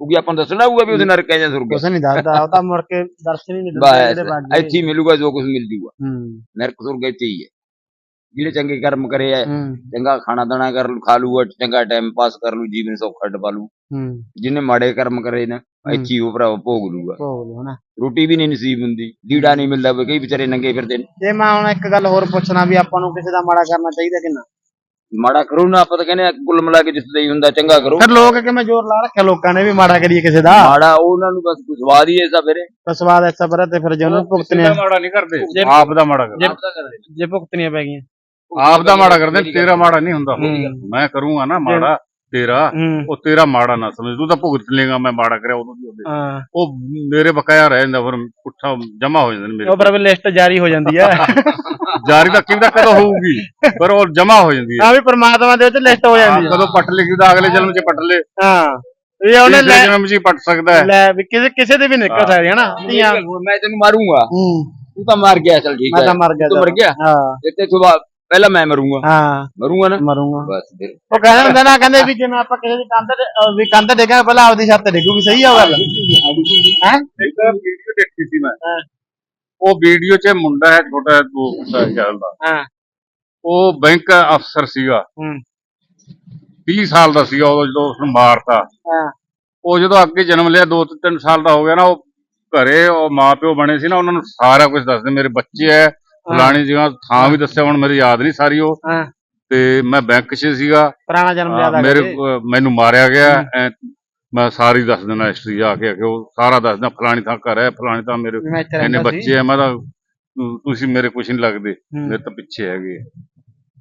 ਕਿਉਂਕਿ ਆਪਾਂ ਨੂੰ ਦੱਸਣਾ ਹੋਊਗਾ ਵੀ ਉਹਦੇ ਨਰਕ ਹੈ ਜਾਂ ਸੁਰਗ ਕੁਛ ਨਹੀਂ ਦੱਸਦਾ ਉਹ ਤਾਂ ਮੁੜ ਕੇ ਦਰਸ਼ਨ ਹੀ ਨਹੀਂ ਦਿੰਦੇ ਬਸ ਜਿਹੜੇ ਵਗ ਗਏ ਇੱਥੇ ਹੀ ਮਿਲੂਗਾ ਜੋ ਕੁਝ ਮਿਲ ਜੂਗਾ। ਹੂੰ। ਨਰਕ ਸੁਰਗ ਇੱਥੇ ਹੀ ਹੈ। ਜਿਹੜੇ ਚੰਗੇ ਕਰਮ ਕਰੇ ਆ ਹੂੰ। ਚੰਗਾ ਖਾਣਾ ਦਾਣਾ ਕਰ ਲੂ ਖਾ ਲੂਗਾ ਚੰਗਾ ਟਾਈਮ ਪਾਸ ਕਰ ਲੂ ਜੀਵਨ ਸੌਖਾ ਟਪਾ ਲੂ ਹੂੰ। ਜਿਹਨੇ ਮਾੜੇ ਕਰਮ ਕਰੇ ਨਾ ਇੱਥੇ ਹੀ ਉਹ ਭਰਾ ਭੋਗ ਲੂਗਾ ਭੋਗ ਲਓ ਨਾ ਰੋਟੀ ਵੀ ਨਹੀਂ ਨਸੀਬ ਹੁੰਦੀ ਲੀੜਾ ਨਹੀਂ ਮਿਲਦਾ ਵੀ ਕਈ ਵਿਚਾਰੇ ਨੰਗੇ ਫਿਰਦੇ ਨੇ। ਜੇ ਮੈਂ ਹੁਣ ਇੱਕ ਗੱਲ ਹੋਰ ਪੁੱਛਣਾ ਵੀ ਆਪਾਂ ਨੂੰ ਕਿਸੇ ਦਾ ਮਾੜਾ ਕਰਨਾ ਚਾਹੀਦਾ ਕਿ ਨਾ? ਮਾੜਾ ਕਰੋ ਨਾ ਆਪਾਂ ਤਾਂ ਕਹਿੰਦੇ ਆ ਕੁੱਲ ਮਿਲਾ ਕੇ ਜਿੱਥੇ ਹੀ ਹੁੰਦਾ ਚੰਗਾ ਕਰੋ। ਫਿਰ ਲੋਕ ਕਿਵੇਂ ਜ਼ੋਰ ਲਾ ਰੱਖਿਆ ਲੋਕਾਂ ਨੇ ਵੀ ਮਾੜਾ ਕਰੀਏ ਕਿਸੇ ਦਾ? ਮਾੜਾ ਉਹਨਾਂ ਨੂੰ ਬਸ ਕੁਝ ਸਵਾਦ ਹੀ ਐਸਾ ਫਿਰੇ ਤਾਂ ਸਵਾਦ ਐਸਾ ਪਰ ਤੇ ਫਿਰ ਜੇ ਉਹਨੂੰ ਭੁਗਤਨੇ ਦਾ ਮਾੜਾ ਨਹੀਂ ਕਰਦੇ। ਜੇ- ਆਪ ਦਾ ਮਾੜਾ ਕਰਦੇ। ਕਰਦੇ। ਜੇ ਭੁਗਤਨੀਆਂ ਪੈ ਗਈਆਂ। ਆਪ ਦਾ ਮਾੜਾ ਕਰਦੇ ਨੇ, ਤੇਰਾ ਮਾੜਾ ਨਹੀਂ ਹੁੰਦਾ। ਮੈਂ ਕਰੂੰਗਾ ਨਾ ਮਾੜਾ ਤੇਰਾ ਹੂੰ। ਉਹ ਤੇਰਾ ਮਾੜਾ ਨਾ ਸਮਝ। ਤੂੰ ਤਾਂ ਭੁਗਤ ਲੇਗਾ ਮੈਂ ਮਾੜਾ ਕਰਿਆ ਉਦੋਂ ਦੀ ਉਹਦੇ ਹਾਂ। ਉਹ ਮੇਰੇ ਬਕਾਇਆ ਰਹਿ ਜਾਂਦਾ ਫਿਰ ਪੁੱਠਾ ਜਮਾ ਹੋ ਜਾਂਦੇ ਨੇ ਮੇਰੇ ਉਹ ਪਰ ਲਿਸਟ ਜਾਰੀ ਹੋ ਜਾਂਦੀ ਹੈ। ਜਾਰੀ ਤਾਂ ਕਿਵੇਂ ਕਦੋਂ ਹੋਊਗੀ? ਪਰ ਉਹ ਜਮਾ ਹੋ ਜਾਂਦੀ ਹੈ। ਹਾਂ ਵੀ ਪ੍ਰਮਾਤਮਾ ਦੇ ਵਿੱਚ ਲਿਸਟ ਹੋ ਜਾਂਦੀ ਹੈ। ਕਦੋਂ ਪੱਟ ਲਿਖੀ ਦਾ ਅਗਲੇ ਜਨਮ 'ਚ ਪੱਟ ਲੇ। ਹਾਂ। ਇਹ ਉਹਨੇ ਲੈ ਜਨਮ 'ਚ ਹੀ ਪੱਟ ਸਕਦਾ ਹੈ। ਲੈ ਵੀ ਕਿਸੇ ਕਿਸੇ ਦੇ ਵੀ ਨਿਕਲ ਸਕਦੀ ਹੈ ਨਾ। ਧੀਆਂ ਮੈਂ ਤੈਨੂੰ ਮਾਰੂੰਗਾ। ਹੂੰ। ਤੂੰ ਤਾਂ ਮਰ ਗਿਆ ਚਲ ਠੀਕ ਮੈਂ ਹੈ। ਤਾਂ ਮਰ ਗਿਆ ਤੂੰ ਮਰ ਗਿਆ? ਹਾਂ। ਤੇ ਤੂੰ ਪਹਿਲਾਂ ਮੈਂ ਮਰੂੰਗਾ। ਹਾਂ। ਮਰੂੰਗਾ ਨਾ? ਮਰੂੰਗਾ। ਬਸ ਫਿਰ। ਉਹ ਕਹਿੰਦੇ ਹੁੰਦੇ ਨਾ ਕਹਿੰਦੇ ਵੀ ਜਿਵੇਂ ਆਪਾਂ ਕਿਸੇ ਦੀ ਕੰਧ ਵੀ ਕੰਧ ਡੇਗਾ ਪਹਿਲਾਂ ਆਪਦੀ ਛੱਤ ਤੇ ਡੇਗੂਗੀ। ਸਹੀ ਆ ਗੱਲ। ਹੈ। ਇੱਕ ਵੀਡੀਓ ਦੇਖੀ ਸੀ ਮੈਂ। ਉਹ ਵੀਡੀਓ 'ਚ ਮੁੰਡਾ ਹੈ ਛੋਟਾ ਦੋ ਸਾਲ ਦਾ ਹਾਂ। ਉਹ ਬੈਂਕ ਅਫਸਰ ਸੀਗਾ। ਹੂੰ। 30 ਸਾਲ ਦਾ ਸੀਗਾ ਉਦੋਂ ਜਦੋਂ ਉਸਨੂੰ ਮਾਰਤਾ। ਹਾਂ। ਉਹ ਜਦੋਂ ਅੱਗੇ ਜਨਮ ਲਿਆ 2-3 ਸਾਲ ਦਾ ਹੋ ਗਿਆ ਨਾ ਉਹ ਘਰੇ ਉਹ ਮਾਪਿਓ ਬਣੇ ਸੀ ਨਾ ਉਹਨਾਂ ਨੂੰ ਸਾਰਾ ਕੁਝ ਦੱਸਦੇ ਮੇਰੇ ਬੱਚੇ ਐ ਫਲਾਣੀ ਜਗ੍ਹਾ ਥਾਂ ਵੀ ਦੱਸਿਆ ਹੁਣ ਮੇਰੀ ਯਾਦ ਨਹੀਂ ਸਾਰੀ ਉਹ। ਤੇ ਮੈਂ ਬੈਂਕ 'ਚ ਸੀਗਾ। ਪੁਰਾਣਾ ਜਨਮ ਯਾਦ ਆ ਮੇਰੇ ਮੈਨੂੰ ਮਾਰਿਆ ਗਿਆ ਮੈਂ ਸਾਰੀ ਦੱਸ ਦਿੰਦਾ ਹਿਸਟਰੀ ਆ ਕੇ ਆ ਕੇ ਉਹ ਸਾਰਾ ਦੱਸਦਾ ਫਲਾਣੀ ਥਾਂ ਘਰ ਹੈ ਫਲਾਣੀ ਥਾਂ ਮੇਰੇ ਮੈਂ ਇੱਥੇ ਇੰਨੇ ਰਹਿੰਦਾ ਸੀ। ਬੱਚੇ ਐ ਮੈਂ ਤਾਂ ਤੁ- ਤੁਸੀਂ ਮੇਰੇ ਕੁਝ ਨਹੀਂ ਲੱਗਦੇ ਹੂੰ। ਮੇਰੇ ਤਾਂ ਪਿੱਛੇ ਹੈਗੇ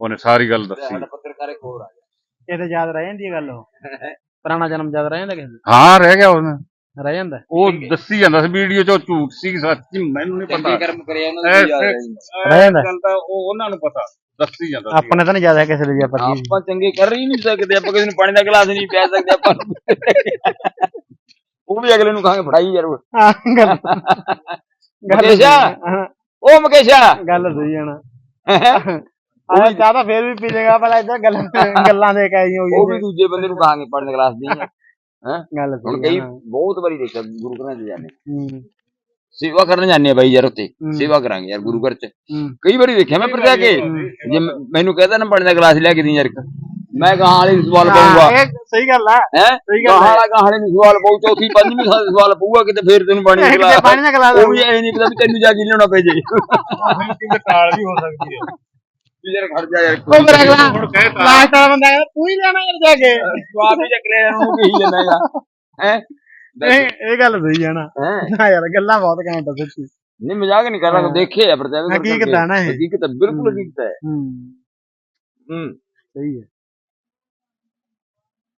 ਉਹਨੇ ਸਾਰੀ ਗੱਲ ਦੱਸੀ। ਸਾਡਾ ਪੱਤਰਕਾਰ ਇੱਕ ਹੋਰ ਆ ਗਿਆ। ਇਹ ਤੇ ਯਾਦ ਰਹਿ ਜਾਂਦੀ ਹੈ ਗੱਲ ਉਹ। ਪੁਰਾਣਾ ਜਨਮ ਯਾਦ ਰਹਿ ਜਾਂਦਾ ਕਿਸੇ? ਹਾਂ ਰਹਿ ਗਿਆ ਉਹਨੇ। ਰਹਿ ਜਾਂਦਾ। ਉਹ ਦੱਸੀ ਜਾਂਦਾ ਸੀ ਵੀਡੀਓ 'ਚ ਉਹ ਝੂਠ ਸੀ ਸੱਚੀ ਮੈਨੂੰ ਨਹੀਂ ਚੰਗੇ ਪਤਾ। ਕਰਮ ਕਰੇ ਉਹਨਾਂ ਨੂੰ ਯਾਦ ਐਸੇ- ਰਹੇਗਾ ਰਹਿ ਜਾਂਦਾ। ਗੱਲ ਤਾਂ ਉਹ ਉਹਨਾਂ ਨੂੰ ਪਤਾ। ਦੱਸੀ ਜਾਂਦਾ ਸੀ ਆਪਣੇ ਤਾਂ ਨਹੀਂ ਹੈ ਕਿਸੇ ਦੇ ਵੀ ਆਪਾਂ ਕੀ ਆਪਾਂ ਚੰਗੇ ਕਰ ਹੀ ਨਹੀਂ ਸਕਦੇ ਆਪਾਂ ਕਿਸੇ ਨੂੰ ਪਾਣੀ ਦਾ ਗਲਾਸ ਨਹੀਂ ਪਿਆ ਸਕਦੇ ਆਪਾਂ ਨੂੰ। ਉਹ ਵੀ ਅਗਲੇ ਨੂੰ ਕਹਾਂਗੇ ਫੜਾਈ ਯਾਰ ਉਹ। ਹਾਂ, ਗੱਲ ਮੁਕੇਸ਼ਾ ਹਾਂ, ਉਹ ਮੁਕੇਸ਼ਾ ਗੱਲ ਸਹੀ ਨਾ। ਆਹ ਚਾਹ ਤਾਂ ਫੇਰ ਵੀ ਪੀ ਲੇਗਾ ਪਹਿਲਾਂ ਇੱਧਰ ਗੱਲਾਂ ਗੱਲਾਂ ਦੇ ਕੇ ਆਈ ਹੋਈ ਉਹ ਵੀ ਦੂਜੇ ਬੰਦੇ ਨੂੰ ਕਹਾਂਗੇ ਪਾਣੀ ਦਾ ਗਲਾਸ ਹੈ? ਗੱਲ ਹੁਣ ਸਹੀ ਕਈ। ਬਹੁਤ ਵਾਰੀ ਦੇਖਿਆ ਗੁਰੂ ਘਰਾਂ 'ਚ ਜਾਂਦੇ। ਹੂੰ, ਸੇਵਾ ਕਰਨ ਜਾਂਦੇ ਆ ਬਾਈ ਯਾਰ ਉੱਤੇ। ਸੇਵਾ ਕਰਾਂਗੇ ਯਾਰ ਗੁਰੂ ਘਰ 'ਚ। ਕਈ ਵਾਰੀ ਦੇਖਿਆ ਮੈਂ ਪਰ ਜਾ ਕੇ ਜੇ ਮੈਨੂੰ ਕਹਿੰਦਾ ਨਾ ਪਾਣੀ ਦਾ ਗਲਾਸ ਲਿਆ ਕੇ ਦੀ ਯਾਰ। ਮੈਂ ਗਾਂ ਵਾਲੇ ਨੂੰ ਸਵਾਲ ਪਾਉਂਗਾ ਸਹੀ ਗੱਲ ਹੈ ਹੈ? ਸਹੀ ਗੱਲ ਗਾਂ ਹੈ। ਵਾਲਾ ਗਾਂ ਵਾਲੇ ਨੂੰ ਸਵਾਲ ਪਾਉ ਚੌਥੀ ਪੰਜਵੀਂ ਤੇ ਸਵਾਲ ਪਊਗਾ ਕਿਤੇ ਫੇਰ ਤੈਨੂੰ ਪਾਣੀ ਦਾ ਗਲਾਸ ਪਾਣੀ ਦਾ ਗਲਾਸ। ਉਹ ਵੀ ਐ ਨਹੀਂ ਪਤਾ ਵੀ ਤੈਨੂੰ ਜਾ ਕੇ ਲਿਆਉਣਾ ਪੈ ਜੇ ਕਿਤੇ ਟਾਲ ਵੀ ਹੋ ਸਕਦੀ ਹੈ ਯਾਰ ਖੜ ਜਾ ਯਾਰ ਉਹ ਮੇਰਾ ਅਗਲਾ ਹੁਣ ਕਹਿਤਾ ਲਾਸਟ ਵਾਲਾ ਬੰਦਾ ਕਹਿੰਦਾ ਤੂੰ ਹੀ ਲੈਣਾ ਯਾਰ ਜਾ ਕੇ। ਆਪ ਹੀ ਚੱਕ ਲੈ ਉਹਨੂੰ ਕਹੀ ਜਾਂਦਾ ਹੈ? ਇਹ ਇਹ ਗੱਲ ਸਹੀ ਹੈ ਨਾ। ਹੈ? ਨਾ ਯਾਰ ਗੱਲਾਂ ਬਹੁਤ ਘੈਂਟ ਆ ਸੱਚੀ। ਨਹੀਂ ਮਜ਼ਾਕ ਨਹੀਂ ਕਰ ਰਿਹਾ ਦੇਖੇ ਆ ਪ੍ਰਤੱਖ ਹਕੀਕਤ ਹੈ ਨਾ ਇਹ। ਹਕੀਕਤ ਹੈ, ਬਿਲਕੁਲ ਹਕੀਕਤ ਹੈ। ਹੂੰ। ਹੂੰ। ਸਹੀ ਹੈ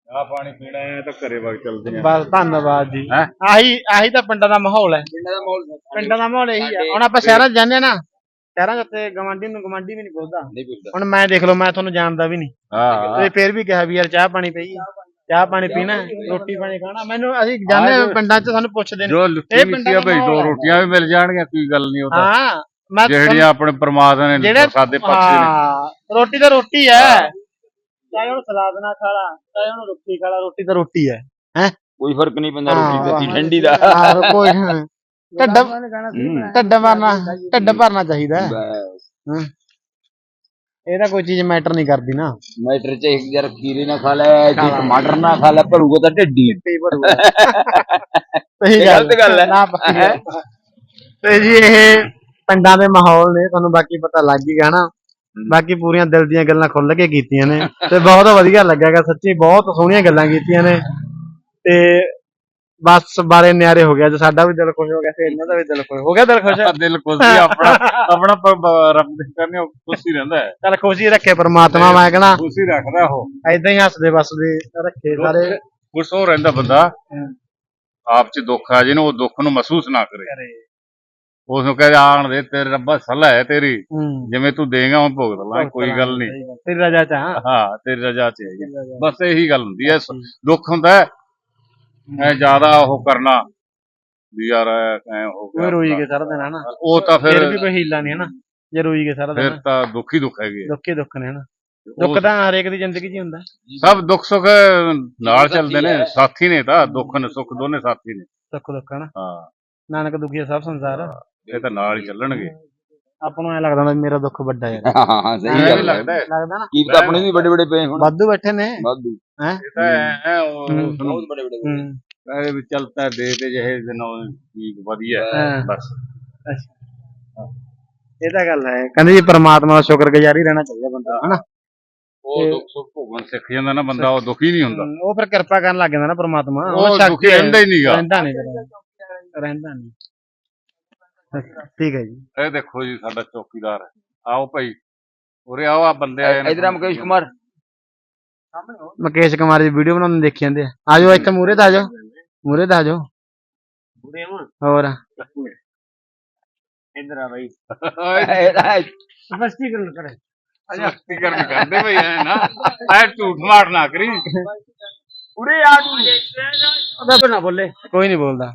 ਆ ਪਾਣੀ ਪੀਣਾ ਹੈ ਤਾਂ ਘਰੇ ਵਗ ਚੱਲਦੇ ਆ ਬਸ ਧੰਨਵਾਦ ਜੀ। ਹੈਂ? ਆਹੀ ਆਹੀ ਤਾਂ ਪਿੰਡਾਂ ਦਾ ਮਾਹੌਲ ਹੈ। ਪਿੰਡਾਂ ਦਾ ਮਾਹੌਲ ਪਿੰਡਾਂ ਦਾ ਮਾਹੌਲ ਇਹੀ ਆ। ਸਾਡੇ ਹੁਣ ਆਪਾਂ ਸ਼ਹਿਰਾਂ 'ਚ ਜਾਂਦੇ ਆ ਨਾ ਸ਼ਹਿਰਾਂ 'ਚ ਉੱਤੇ ਗਵਾਂਢੀ ਨੂੰ ਗਵਾਂਢੀ ਵੀ ਨਹੀਂ ਪੁੱਛਦਾ। ਨਹੀਂ ਪੁੱਛਦਾ। ਹੁਣ ਮੈਂ ਦੇਖ ਲਓ ਮੈਂ ਤੁਹਾਨੂੰ ਜਾਣਦਾ ਵੀ ਨਹੀਂ। ਹਾਂ। ਤੇ ਫੇਰ ਵੀ ਕਿਹਾ ਵੀ ਯਾਰ ਚਾਹ ਪਾਣੀ ਪਈ ਚਾਹ ਪਾਣੀ ਪੀਣਾ ਰੋਟੀ ਪਾਣੀ ਖਾਣਾ। ਮੈਨੂੰ ਅਸੀਂ ਹਾਂ ਪਿੰਡਾਂ 'ਚ ਸਾਨੂੰ ਪੁੱਛਦੇ ਨੇ। ਜੋ ਲੁੱਟੀ ਇਹ ਮਿੱਟੀ ਪਿੰਡਾਂ ਆ ਦਾ ਭਈ ਦੋ ਹੈ। ਰੋਟੀਆਂ ਵੀ ਮਿਲ ਜਾਣਗੀਆਂ ਕੋਈ ਗੱਲ ਨਹੀਂ ਉਹ ਤਾਂ। ਹਾਂ ਮੈਂ ਜਿਹੜੀਆਂ ਆਪਣੇ ਪ੍ਰਮਾਤਮਾ ਨੇ ਪ੍ਰਸਾਦੇ ਬਖਸ਼ੇ ਨੇ। ਹਾਂ ਰੋਟੀ ਤਾਂ ਰੋਟੀ ਹੈ। ਚਾਹੇ ਉਹਨੂੰ ਸਲਾਦ ਨਾਲ ਖਾ ਲਾ ਚਾਹੇ ਉਹਨੂੰ ਰੋਟੀ ਖਾ ਲਾ ਰੋਟੀ ਤਾਂ ਰੋਟੀ ਹੈ। ਕੋਈ ਫ਼ਰਕ ਨਹੀਂ ਪੈਂਦਾ ਹਾਂ, ਰੋਟੀ ਹਾਂ। ਦੀ ਠੰਡੀ ਦਾ। ਕੋਈ ਢੱਡ ਹੂੰ। ਢੱਡ ਭਰਨਾ ਢੱਡ ਭਰਨਾ ਚਾਹੀਦਾ। ਹੈ। ਬਸ ਇਹ ਤਾਂ ਕੋਈ ਚੀਜ਼ ਮੈਟਰ ਨਹੀਂ ਕਰਦੀ ਨਾ। ਮੈਟਰ ਚ ਇੱਕ ਜਰ ਖੀਰੇ ਨਾ ਖਾ ਲੈ ਜੇ ਟਮਾਟਰ ਨਾ ਖਾ ਲੈ ਭਰੂਗਾ ਤਾਂ ਢਿੱਡੀ। ਸਹੀ ਗੱਲ ਗੱਲ ਹੈ। ਨਾ। ਤੇ ਜੀ ਇਹ ਪਿੰਡਾਂ ਦੇ ਮਾਹੌਲ ਨੇ ਤੁਹਾਨੂੰ ਬਾਕੀ ਪਤਾ ਲੱਗ ਹੀ ਗਿਆ ਨਾ। ਬਾਕੀ ਪੂਰੀਆਂ ਦਿਲ ਦੀਆਂ ਗੱਲਾਂ ਖੁੱਲ ਕੇ ਕੀਤੀਆਂ ਨੇ। ਤੇ ਬਹੁਤ ਵਧੀਆ ਲੱਗਿਆਗਾ ਸੱਚੀ ਬਹੁਤ ਸੋਹਣੀਆਂ ਗੱਲਾਂ ਕੀਤੀਆਂ ਨੇ। ਤੇ ਬੱਸ ਬਾਰੇ ਨਿਆਰੇ ਹੋ ਗਿਆ ਅੱਜ ਸਾਡਾ ਵੀ ਦਿਲ ਖੁਸ਼ ਹੋ ਗਿਆ ਤੇ ਇਹਨਾਂ ਦਾ ਵੀ ਦਿਲ ਖੁਸ਼ ਹੋ ਗਿਆ ਦਿਲ ਖੁਸ਼? ਦਿਲ ਖੁਸ਼ ਸੀ ਆਪਣਾ ਆਪਣਾ ਪ- ਰੱਬ ਦੇ ਕਰਨੇ ਖੁਸ਼ ਹੀ ਰਹਿੰਦਾ ਹੈ। ਚੱਲ ਖੁਸ਼ੀ ਰੱਖੇ ਪ੍ਰਮਾਤਮਾ ਮੈਂ ਕਹਣਾ ਖੁਸ਼ ਹੀ ਰੱਖਦਾ ਉਹ। ਐਦਾਂ ਹੀ ਹੱਸਦੇ ਵਸਦੇ ਰੱਖੇ ਸਾਰੇ। ਖੁਸ਼ ਹੋ ਰਹਿੰਦਾ ਬੰਦਾ। ਆਪ ਚ ਦੁੱਖ ਆ ਜੇ ਨਾ ਉਹ ਦੁੱਖ ਨੂੰ ਮਹਿਸੂਸ ਨਾ ਕਰੇ। ਉਸ ਨੂੰ ਕਹੇ ਆਣ ਦੇ ਤੇਰੇ ਰੱਬਾ ਸਲਾਹ ਹੈ ਤੇਰੀ। ਹੂੰ। ਜਿਵੇਂ ਤੂੰ ਦੇਗਾ ਉਹ ਭੁਗਤ ਲਾਂ ਕੋਈ ਗੱਲ ਨਹੀਂ। ਤੇਰੀ ਰਜਾ ਚ ਹਾਂ ਹਾਂ ਤੇਰੀ ਰਜਾ ਚ ਹੈਗੀ ਬਸ ਇਹੀ ਗੱਲ ਹੁੰਦੀ ਹੈ। ਸ- ਦੁੱਖ ਹੁੰਦਾ ਹੈ ਐ ਜ਼ਿਆਦਾ ਉਹ ਕਰਨਾ ਵੀ ਯਾਰ ਐ ਹੋ ਉਹ ਗਿਆ ਰੋਈ ਗਏ ਸਾਰਾ ਦਿਨ ਹਨਾ? ਉਹ ਤਾਂ ਫਿਰ ਫਿਰ ਵੀ ਕੋਈ ਹੀਲਾ ਨਹੀਂ ਹਨਾ? ਜੇ ਰੋਈ ਗਏ ਸਾਰਾ ਫਿਰ ਦਿਨ ਤਾਂ ਦੁੱਖ ਹੀ ਦੁੱਖ ਹੈਗੇ ਦੁੱਖ ਹੀ ਦੁੱਖ ਨੇ ਹਨਾ? ਉਹ ਦੁੱਖ ਤਾਂ ਹਰੇਕ ਦੀ ਜ਼ਿੰਦਗੀ 'ਚ ਹੀ ਹੁੰਦਾ। ਸਭ ਦੁੱਖ ਸੁੱਖ ਨਾਲ ਚੱਲਦੇ ਨੇ ਸਾਥੀ ਨੇ ਤਾਂ ਦੁੱਖ ਨੇ ਸੁੱਖ ਦੋਨੇ ਸਾਥੀ ਨੇ। ਦੁੱਖ ਦੁੱਖ ਹਨਾ? ਹਾਂ। ਨਾਨਕ ਦੁਖੀ ਸਭ ਸੰਸਾਰ। ਇਹ ਤਾਂ ਨਾਲ ਹੀ ਚੱਲਣਗੇ। ਆਪਾਂ ਨੂੰ ਐ ਲੱਗਦਾ ਹੁੰਦਾ ਵੀ ਮੇਰਾ ਦੁੱਖ ਵੱਡਾ ਹਾਂ। ਹਾਂ ਹਾਂ ਸਹੀ ਗੱਲ ਲੱਗਦਾ ਹੈ। ਲੱਗਦਾ ਨਾ। ਕੀ ਪਤਾ ਆਪਣੇ ਵੀ ਵੱਡੇ ਵੱਡੇ ਪਏ ਹੁਣ। ਵਾਧੂ ਬੈਠੇ ਨੇ। ਵਾਧੂ। ਹੈ? ਇਹ ਤਾਂ ਐ ਬਹੁਤ ਵੱਡੇ ਵੱਡੇ ਹੂੰ। ਇਹ ਵੀ ਚੱਲਦਾ ਹੈ, ਦੇ ਤੇ ਜਿਹੇ ਦਿਨ ਉਹ ਠੀਕ ਵਧੀਆ। ਬਸ। ਇਹ ਤਾਂ ਗੱਲ ਹੈ। ਕਹਿੰਦੇ ਜੀ ਪ੍ਰਮਾਤਮਾ ਦਾ ਸ਼ੁਕਰਗੁਜ਼ਾਰ ਹੀ ਰਹਿਣਾ ਚਾਹੀਦਾ ਬੰਦਾ ਨੂੰ, ਹਨਾ? ਉਹ ਦੁੱਖ ਸੁੱਖ ਭੋਗਣ ਸਿੱਖ ਜਾਂਦਾ ਨਾ ਬੰਦਾ ਉਹ ਦੁਖੀ ਨਹੀਂ ਹੁੰਦਾ। ਉਹ ਫਿਰ ਕਿਰਪਾ ਕਰਨ ਲੱਗ ਜਾਂਦਾ ਨਾ ਪ੍ਰਮਾਤਮਾ। ਉਹ ਦੁਖੀ ਰਹਿੰਦਾ ਹੀ ਨਹੀਂਗਾ ਰਹਿੰਦਾ ਨਹੀਂ ਫਿਰ। ਰਹਿੰਦਾ ਨਹੀਂ ਠੀਕ ਹੈ ਜੀ। ਇਹ ਦੇਖੋ ਜੀ ਸਾਡਾ ਚੌਕੀਦਾਰ ਹੈ। ਆਓ ਭਾਈ ਉਰੇ ਆਓ ਆ ਬੰਦੇ ਆਏ ਨੇ ਇਧਰ ਆ ਮੁਕੇਸ਼ ਕੁਮਾਰ। ਮੁਕੇਸ਼ ਕੁਮਾਰ ਦੀ ਵੀਡੀਓ ਬਣਾਉਂਦੇ ਦੇਖੀ ਜਾਂਦੇ ਆ। ਆਜੋ ਇੱਥੇ ਮੂਰੇ ਤੇ ਆਜੋ ਮੂਰੇ ਤੇ ਆਜੋ ਹੋਰ। ਇਧਰ ਆ ਬਾਈ। ਸਪਸ਼ਟੀਕਰਨ ਕਰੇ। ਸਪੀਕਰ ਵੀ ਕਰਦੇ ਭਾਈ ਐ ਨਾ। ਐ ਝੂਠ ਮਾਰ ਨਾ ਕਰੀ। ਉਰੇ ਆ ਤੂੰ। ਉਹਦਾ ਨਾ ਬੋਲੇ। ਕੋਈ ਨਹੀਂ ਬੋਲਦਾ।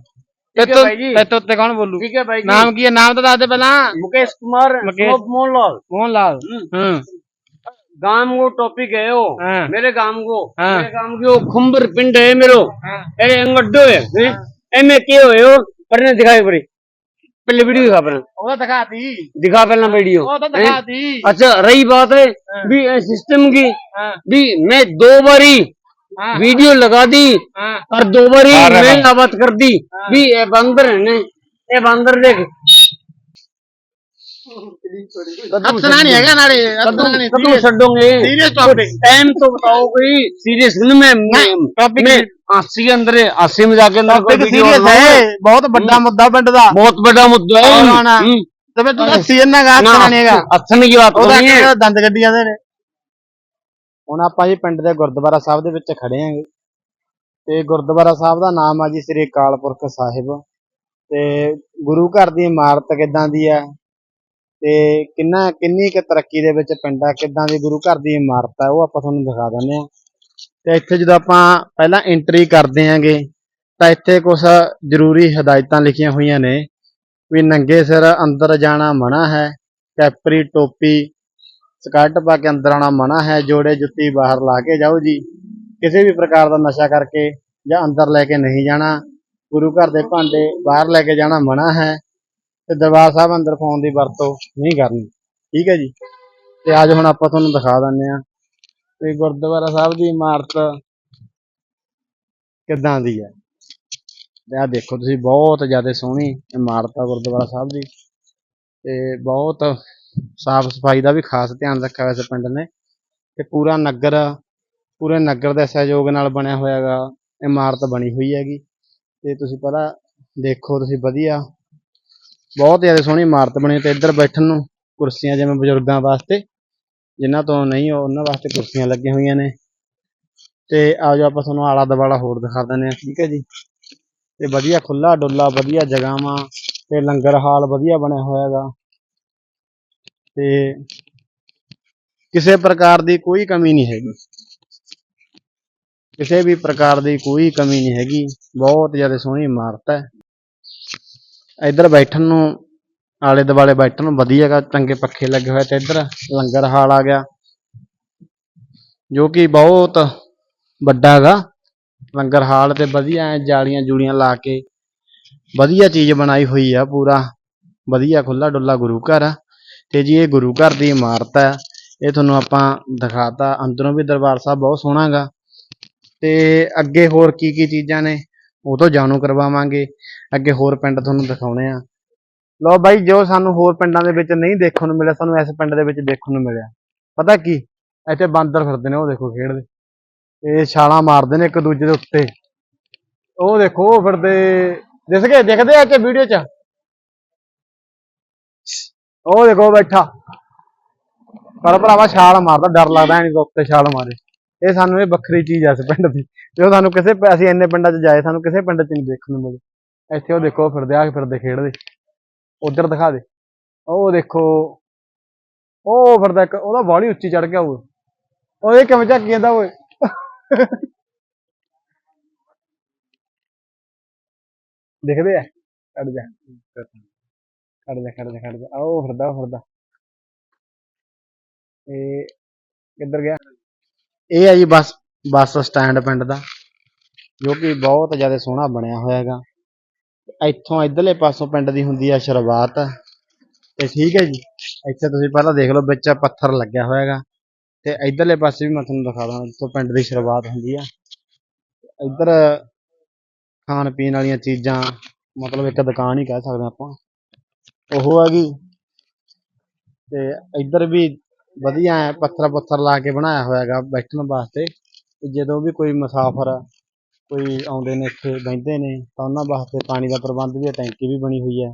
ठीक है भाई जी तो ते कौन बोलू ठीक है भाई जी नाम की है नाम तो बता दे पहला मुकेश कुमार मोहन लाल मोहन लाल गांव को टॉपिक है वो मेरे गांव को मेरे गांव की वो खुम्बर पिंड है मेरो अरे अंगड्डो है एम ए के हो पढ़ने दिखाई पड़ी पहले वीडियो दिखा पहले वो दिखाती दिखा पहला वीडियो वो दिखाती अच्छा रही बात है भी सिस्टम की भी मैं दो बारी वीडियो लगा दी हाँ और दो बारी अरे मैं वाह। आबाद कर दी भी ये बंदर है ना ये बंदर देख ਹੱਸਣਾ ਨਹੀਂ ਹੈਗਾ ਨਾਲੇ ਹੱਸਣਾ ਨਹੀਂ कदू छड़ोगे सीरियस टॉपिक टाइम तो बताओ कोई सीरियस में मैं टॉपिक मैं अस्सी के अंदर है अस्सी में जाके अंदर कोई ਟੌਪਿਕ वीडियो ਸੀਰੀਅਸ बनाओ। ਹੈ ਬਹੁਤ ਵੱਡਾ ਮੁੱਦਾ ਪਿੰਡ ਦਾ बहुत बड़ा मुद्दा है और आना। हम्म। ਤੇ ਫਿਰ ਤੂੰ ਹੱਸੀ ਇਹਨਾਂ ਗਾ ना ਹੱਸਣਾ ਨਹੀਂ ਹੈਗਾ हंसने की बात ਉਹਦਾ नहीं है ਕਿਹੜਾ ਦੰਦ ਗੱਡੀ ਜਾਂਦੇ ਨੇ ਹੁਣ ਆਪਾਂ ਜੀ ਪਿੰਡ ਦੇ ਗੁਰਦੁਆਰਾ ਸਾਹਿਬ ਦੇ ਵਿੱਚ ਖੜੇ ਆਂਗੇ ਤੇ ਗੁਰਦੁਆਰਾ ਸਾਹਿਬ ਦਾ ਨਾਮ ਆ ਜੀ ਸ੍ਰੀ ਅਕਾਲ ਪੁਰਖ ਸਾਹਿਬ। ਤੇ ਗੁਰੂ ਘਰ ਦੀ ਇਮਾਰਤ ਕਿੱਦਾਂ ਦੀ ਆ? ਤੇ ਕਿੰਨਾ, ਕਿੰਨੀ ਕੁ ਤਰੱਕੀ ਦੇ ਵਿੱਚ ਪਿੰਡ ਆ? ਕਿੱਦਾਂ ਦੀ ਗੁਰੂ ਘਰ ਦੀ ਇਮਾਰਤ ਆ? ਉਹ ਆਪਾਂ ਤੁਹਾਨੂੰ ਦਿਖਾ ਦਿੰਦੇ ਆ। ਤੇ ਇੱਥੇ ਜਦੋਂ ਆਪਾਂ ਪਹਿਲਾਂ ਐਂਟਰੀ ਕਰਦੇ ਆਂਗੇ, ਤਾਂ ਇੱਥੇ ਕੁਝ ਜ਼ਰੂਰੀ ਹਦਾਇਤਾਂ ਲਿਖੀਆਂ ਹੋਈਆਂ ਨੇ। ਵੀ ਨੰਗੇ ਸਿਰ ਅੰਦਰ ਜਾਣਾ ਮਨਾ ਹੈ, ਕੈਪਰੀ, ਟੋਪੀ ਸਕਰਟ ਪਾ ਕੇ ਅੰਦਰ ਆਉਣਾ ਮਨਾ ਹੈ, ਜੋੜੇ ਜੁੱਤੀ ਬਾਹਰ ਲਾ ਕੇ ਜਾਓ ਜੀ। ਕਿਸੇ ਵੀ ਪ੍ਰਕਾਰ ਦਾ ਨਸ਼ਾ ਕਰਕੇ ਜਾਂ ਅੰਦਰ ਲੈ ਕੇ ਨਹੀਂ ਜਾਣਾ, ਗੁਰੂ ਘਰ ਦੇ ਭਾਂਡੇ ਬਾਹਰ ਲੈ ਕੇ ਜਾਣਾ ਮਨਾ ਹੈ, ਤੇ ਦਰਬਾਰ ਸਾਹਿਬ ਅੰਦਰ ਫੋਨ ਦੀ ਵਰਤੋਂ ਨਹੀਂ ਕਰਨੀ। ਠੀਕ ਹੈ ਜੀ। ਤੇ ਅੱਜ ਹੁਣ ਆਪਾਂ ਤੁਹਾਨੂੰ ਦਿਖਾ ਦਿੰਦੇ ਆ ਤੇ ਗੁਰਦੁਆਰਾ ਸਾਹਿਬ ਦੀ ਇਮਾਰਤ ਕਿੱਦਾਂ ਦੀ ਹੈ। ਤੇ ਆਹ ਦੇਖੋ ਤੁਸੀਂ, ਬਹੁਤ ਜ਼ਿਆਦਾ ਸੋਹਣੀ ਇਮਾਰਤ ਆ ਗੁਰਦੁਆਰਾ ਸਾਹਿਬ ਦੀ। ਤੇ ਬਹੁਤ ਸਾਫ਼ ਸਫ਼ਾਈ ਦਾ ਵੀ ਖਾਸ ਧਿਆਨ ਰੱਖਿਆ ਹੋਇਆ ਇਸ ਪਿੰਡ ਨੇ ਤੇ ਪੂਰਾ ਨਗਰ, ਪੂਰੇ ਨਗਰ ਦੇ ਸਹਿਯੋਗ ਨਾਲ ਬਣਿਆ ਹੋਇਆ ਹੈਗਾ, ਇਮਾਰਤ ਬਣੀ ਹੋਈ ਹੈਗੀ। ਤੇ ਤੁਸੀਂ ਪਹਿਲਾਂ ਦੇਖੋ, ਤੁਸੀਂ ਵਧੀਆ, ਬਹੁਤ ਜ਼ਿਆਦਾ ਸੋਹਣੀ ਇਮਾਰਤ ਬਣੀ ਤੇ ਇੱਧਰ ਬੈਠਣ ਨੂੰ ਕੁਰਸੀਆਂ ਜਿਵੇਂ ਬਜ਼ੁਰਗਾਂ ਵਾਸਤੇ, ਜਿਨ੍ਹਾਂ ਤੋਂ ਨਹੀਂ, ਉਹਨਾਂ ਵਾਸਤੇ ਕੁਰਸੀਆਂ ਲੱਗੀਆਂ ਹੋਈਆਂ ਨੇ। ਤੇ ਆਜੋ ਆਪਾਂ ਤੁਹਾਨੂੰ ਆਲਾ ਦੁਆਲਾ ਹੋਰ ਦਿਖਾ ਦਿੰਦੇ ਹਾਂ, ਠੀਕ ਹੈ ਜੀ। ਤੇ ਵਧੀਆ ਖੁੱਲਾ ਡੁੱਲਾ, ਵਧੀਆ ਜਗਾਵਾਂ ਤੇ ਲੰਗਰ ਹਾਲ ਵਧੀਆ ਬਣਿਆ ਹੋਇਆ ਹੈਗਾ। ਤੇ ਕਿਸੇ ਪ੍ਰਕਾਰ ਦੀ ਕੋਈ ਕਮੀ ਨਹੀਂ ਹੈਗੀ। ਕਿਸੇ ਵੀ ਪ੍ਰਕਾਰ ਦੀ ਕੋਈ ਕਮੀ ਨਹੀਂ ਹੈਗੀ। ਬਹੁਤ ਜ਼ਿਆਦਾ ਸੋਹਣੀ ਇਮਾਰਤ ਹੈ। ਇੱਧਰ ਬੈਠਣ ਨੂੰ ਆਲੇ ਦੁਆਲੇ ਬੈਠਣ ਨੂੰ ਵਧੀਆ ਹੈਗਾ। ਚੰਗੇ ਪੱਖੇ ਲੱਗੇ ਹੋਏ ਤੇ ਇੱਧਰ ਲੰਗਰ ਹਾਲ ਆ ਗਿਆ, ਜੋ ਕਿ ਬਹੁਤ ਵੱਡਾ ਹੈਗਾ। ਲੰਗਰ ਹਾਲ ਤੇ ਵਧੀਆ ਐਂ ਜਾਲੀਆਂ ਜੂਲੀਆਂ ਲਾ ਕੇ ਵਧੀਆ ਚੀਜ਼ ਬਣਾਈ ਹੋਈ ਆ ਪੂਰਾ। ਵਧੀਆ ਖੁੱਲਾ ਡੁੱਲਾ ਗੁਰੂ ਘਰ ਆ। ਤੇ ਜੀ ਇਹ ਗੁਰੂ ਘਰ ਦੀ ਇਮਾਰਤ ਹੈ। ਇਹ ਤੁਹਾਨੂੰ ਆਪਾਂ ਦਿਖਾਤਾ। ਅੰਦਰੋਂ ਵੀ ਦਰਬਾਰ ਸਾਹਿਬ ਬਹੁਤ ਸੋਹਣਾ ਗਾ। ਤੇ ਅੱਗੇ ਹੋਰ ਕੀ ਕੀ ਚੀਜ਼ਾਂ ਨੇ, ਉਹ ਤੋਂ ਜਾਣੂ ਕਰਵਾਵਾਂਗੇ। ਅੱਗੇ ਹੋਰ ਪਿੰਡ ਤੁਹਾਨੂੰ ਦਿਖਾਉਣੇ ਆ। ਲਓ ਬਾਈ, ਜੋ ਸਾਨੂੰ ਹੋਰ ਪਿੰਡਾਂ ਦੇ ਵਿੱਚ ਨਹੀਂ ਦੇਖਣ ਨੂੰ ਮਿਲਿਆ, ਸਾਨੂੰ ਇਸ ਪਿੰਡ ਦੇ ਵਿੱਚ ਦੇਖਣ ਨੂੰ ਮਿਲਿਆ। ਪਤਾ ਕੀ? ਇੱਥੇ ਬਾਂਦਰ ਫਿਰਦੇ ਨੇ, ਉਹ ਦੇਖੋ ਖੇਡਦੇ। ਇਹ ਛਾਲਾਂ ਮਾਰਦੇ ਨੇ ਇੱਕ ਦੂਜੇ ਦੇ ਉੱਤੇ। ਉਹ ਦੇਖੋ, ਉਹ ਫਿਰਦੇ। ਦਿਸ ਗਏ? ਦਿਖਦੇ ਆ ਕਿ ਵੀਡੀਓ 'ਚ? ਉਹ ਦੇਖੋ ਬੈਠਾ। ਪਰ ਭਰਾਵਾ ਛਾਲ ਮਾਰਦਾ, ਡਰ ਲੱਗਦਾ ਨਹੀਂ ਉੱਤੇ ਛਾਲ ਮਾਰੇ। ਇਹ ਸਾਨੂੰ ਇਹ ਵੱਖਰੀ ਚੀਜ਼ ਆ ਇਸ ਪਿੰਡ ਦੀ। ਜੋ ਸਾਨੂੰ ਕਿਸੇ ਅਸੀਂ ਇੰਨੇ ਪਿੰਡਾਂ 'ਚ ਜਾਏ, ਸਾਨੂੰ ਕਿਸੇ ਪਿੰਡ 'ਚ ਨਹੀਂ ਦੇਖਣ ਨੂੰ ਮਿਲੇ। ਇੱਥੇ ਉਹ ਦੇਖੋ ਫਿਰਦੇ ਆ ਫਿਰਦੇ ਖੇਡਦੇ। ਉਧਰ ਦਿਖਾ ਦੇ। ਉਹ ਦੇਖੋ, ਉਹ ਫਿਰਦਾ ਇੱਕ, ਉਹਦਾ ਬਾਲੀ ਉੱਚੀ ਚੜ ਗਿਆ ਉਹ ਉਹ ਇਹ ਕਿਵੇਂ ਝੱਕੀ ਜਾਂਦਾ ਓਏ? ਦੇਖਦੇ ਆ। ਖੜ ਜਾ। ਖੜ ਜਾ ਖੜ ਜਾ ਖੜ ਜਾ। ਆਓ ਫਿਰਦਾ ਫਿਰਦਾ। ਇਹ ਕਿੱਧਰ ਗਿਆ? ਇਹ ਹੈ ਜੀ ਬੱਸ ਬੱਸ ਸਟੈਂਡ ਪਿੰਡ ਦਾ, ਜੋ ਕਿ ਬਹੁਤ ਜ਼ਿਆਦਾ ਸੋਹਣਾ ਬਣਿਆ ਹੋਇਆ ਹੈਗਾ। ਇੱਥੋਂ ਇਧਰਲੇ ਪਾਸੋਂ ਪਿੰਡ ਦੀ ਹੁੰਦੀ ਆ ਸ਼ੁਰੂਆਤ। ਤੇ ਠੀਕ ਹੈ ਜੀ, ਇੱਥੇ ਤੁਸੀਂ ਪਹਿਲਾਂ ਦੇਖ ਲਓ ਵਿੱਚ ਪੱਥਰ ਲੱਗਿਆ ਹੋਇਆ ਹੈਗਾ। ਤੇ ਇਧਰਲੇ ਪਾਸੇ ਵੀ ਮੈਂ ਤੁਹਾਨੂੰ ਦਿਖਾ ਦਾਂ ਜਿੱਥੋਂ ਪਿੰਡ ਦੀ ਸ਼ੁਰੂਆਤ ਹੁੰਦੀ ਆ। ਇੱਧਰ ਖਾਣ ਪੀਣ ਵਾਲੀਆਂ ਚੀਜ਼ਾਂ, ਮਤਲਬ ਇੱਕ ਦੁਕਾਨ ਹੀ ਕਹਿ ਸਕਦੇ ਆਪਾਂ। ਉਹ ਹੈਗੀ ਤੇ ਇੱਧਰ ਵੀ ਵਧੀਆ ਹੈ ਪੱਥਰ ਪੱਥਰ ਲਾ ਕੇ ਬਣਾਇਆ ਹੋਇਆ ਹੈਗਾ ਬੈਠਣ ਵਾਸਤੇ। ਤੇ ਜਦੋਂ ਵੀ ਕੋਈ ਮੁਸਾਫਰ ਕੋਈ ਆਉਂਦੇ ਨੇ ਇੱਥੇ ਬਹਿੰਦੇ ਨੇ ਤਾਂ ਉਹਨਾਂ ਵਾਸਤੇ ਪਾਣੀ ਦਾ ਪ੍ਰਬੰਧ ਵੀ ਹੈ ਟੈਂਕੀ ਵੀ ਬਣੀ ਹੋਈ ਹੈ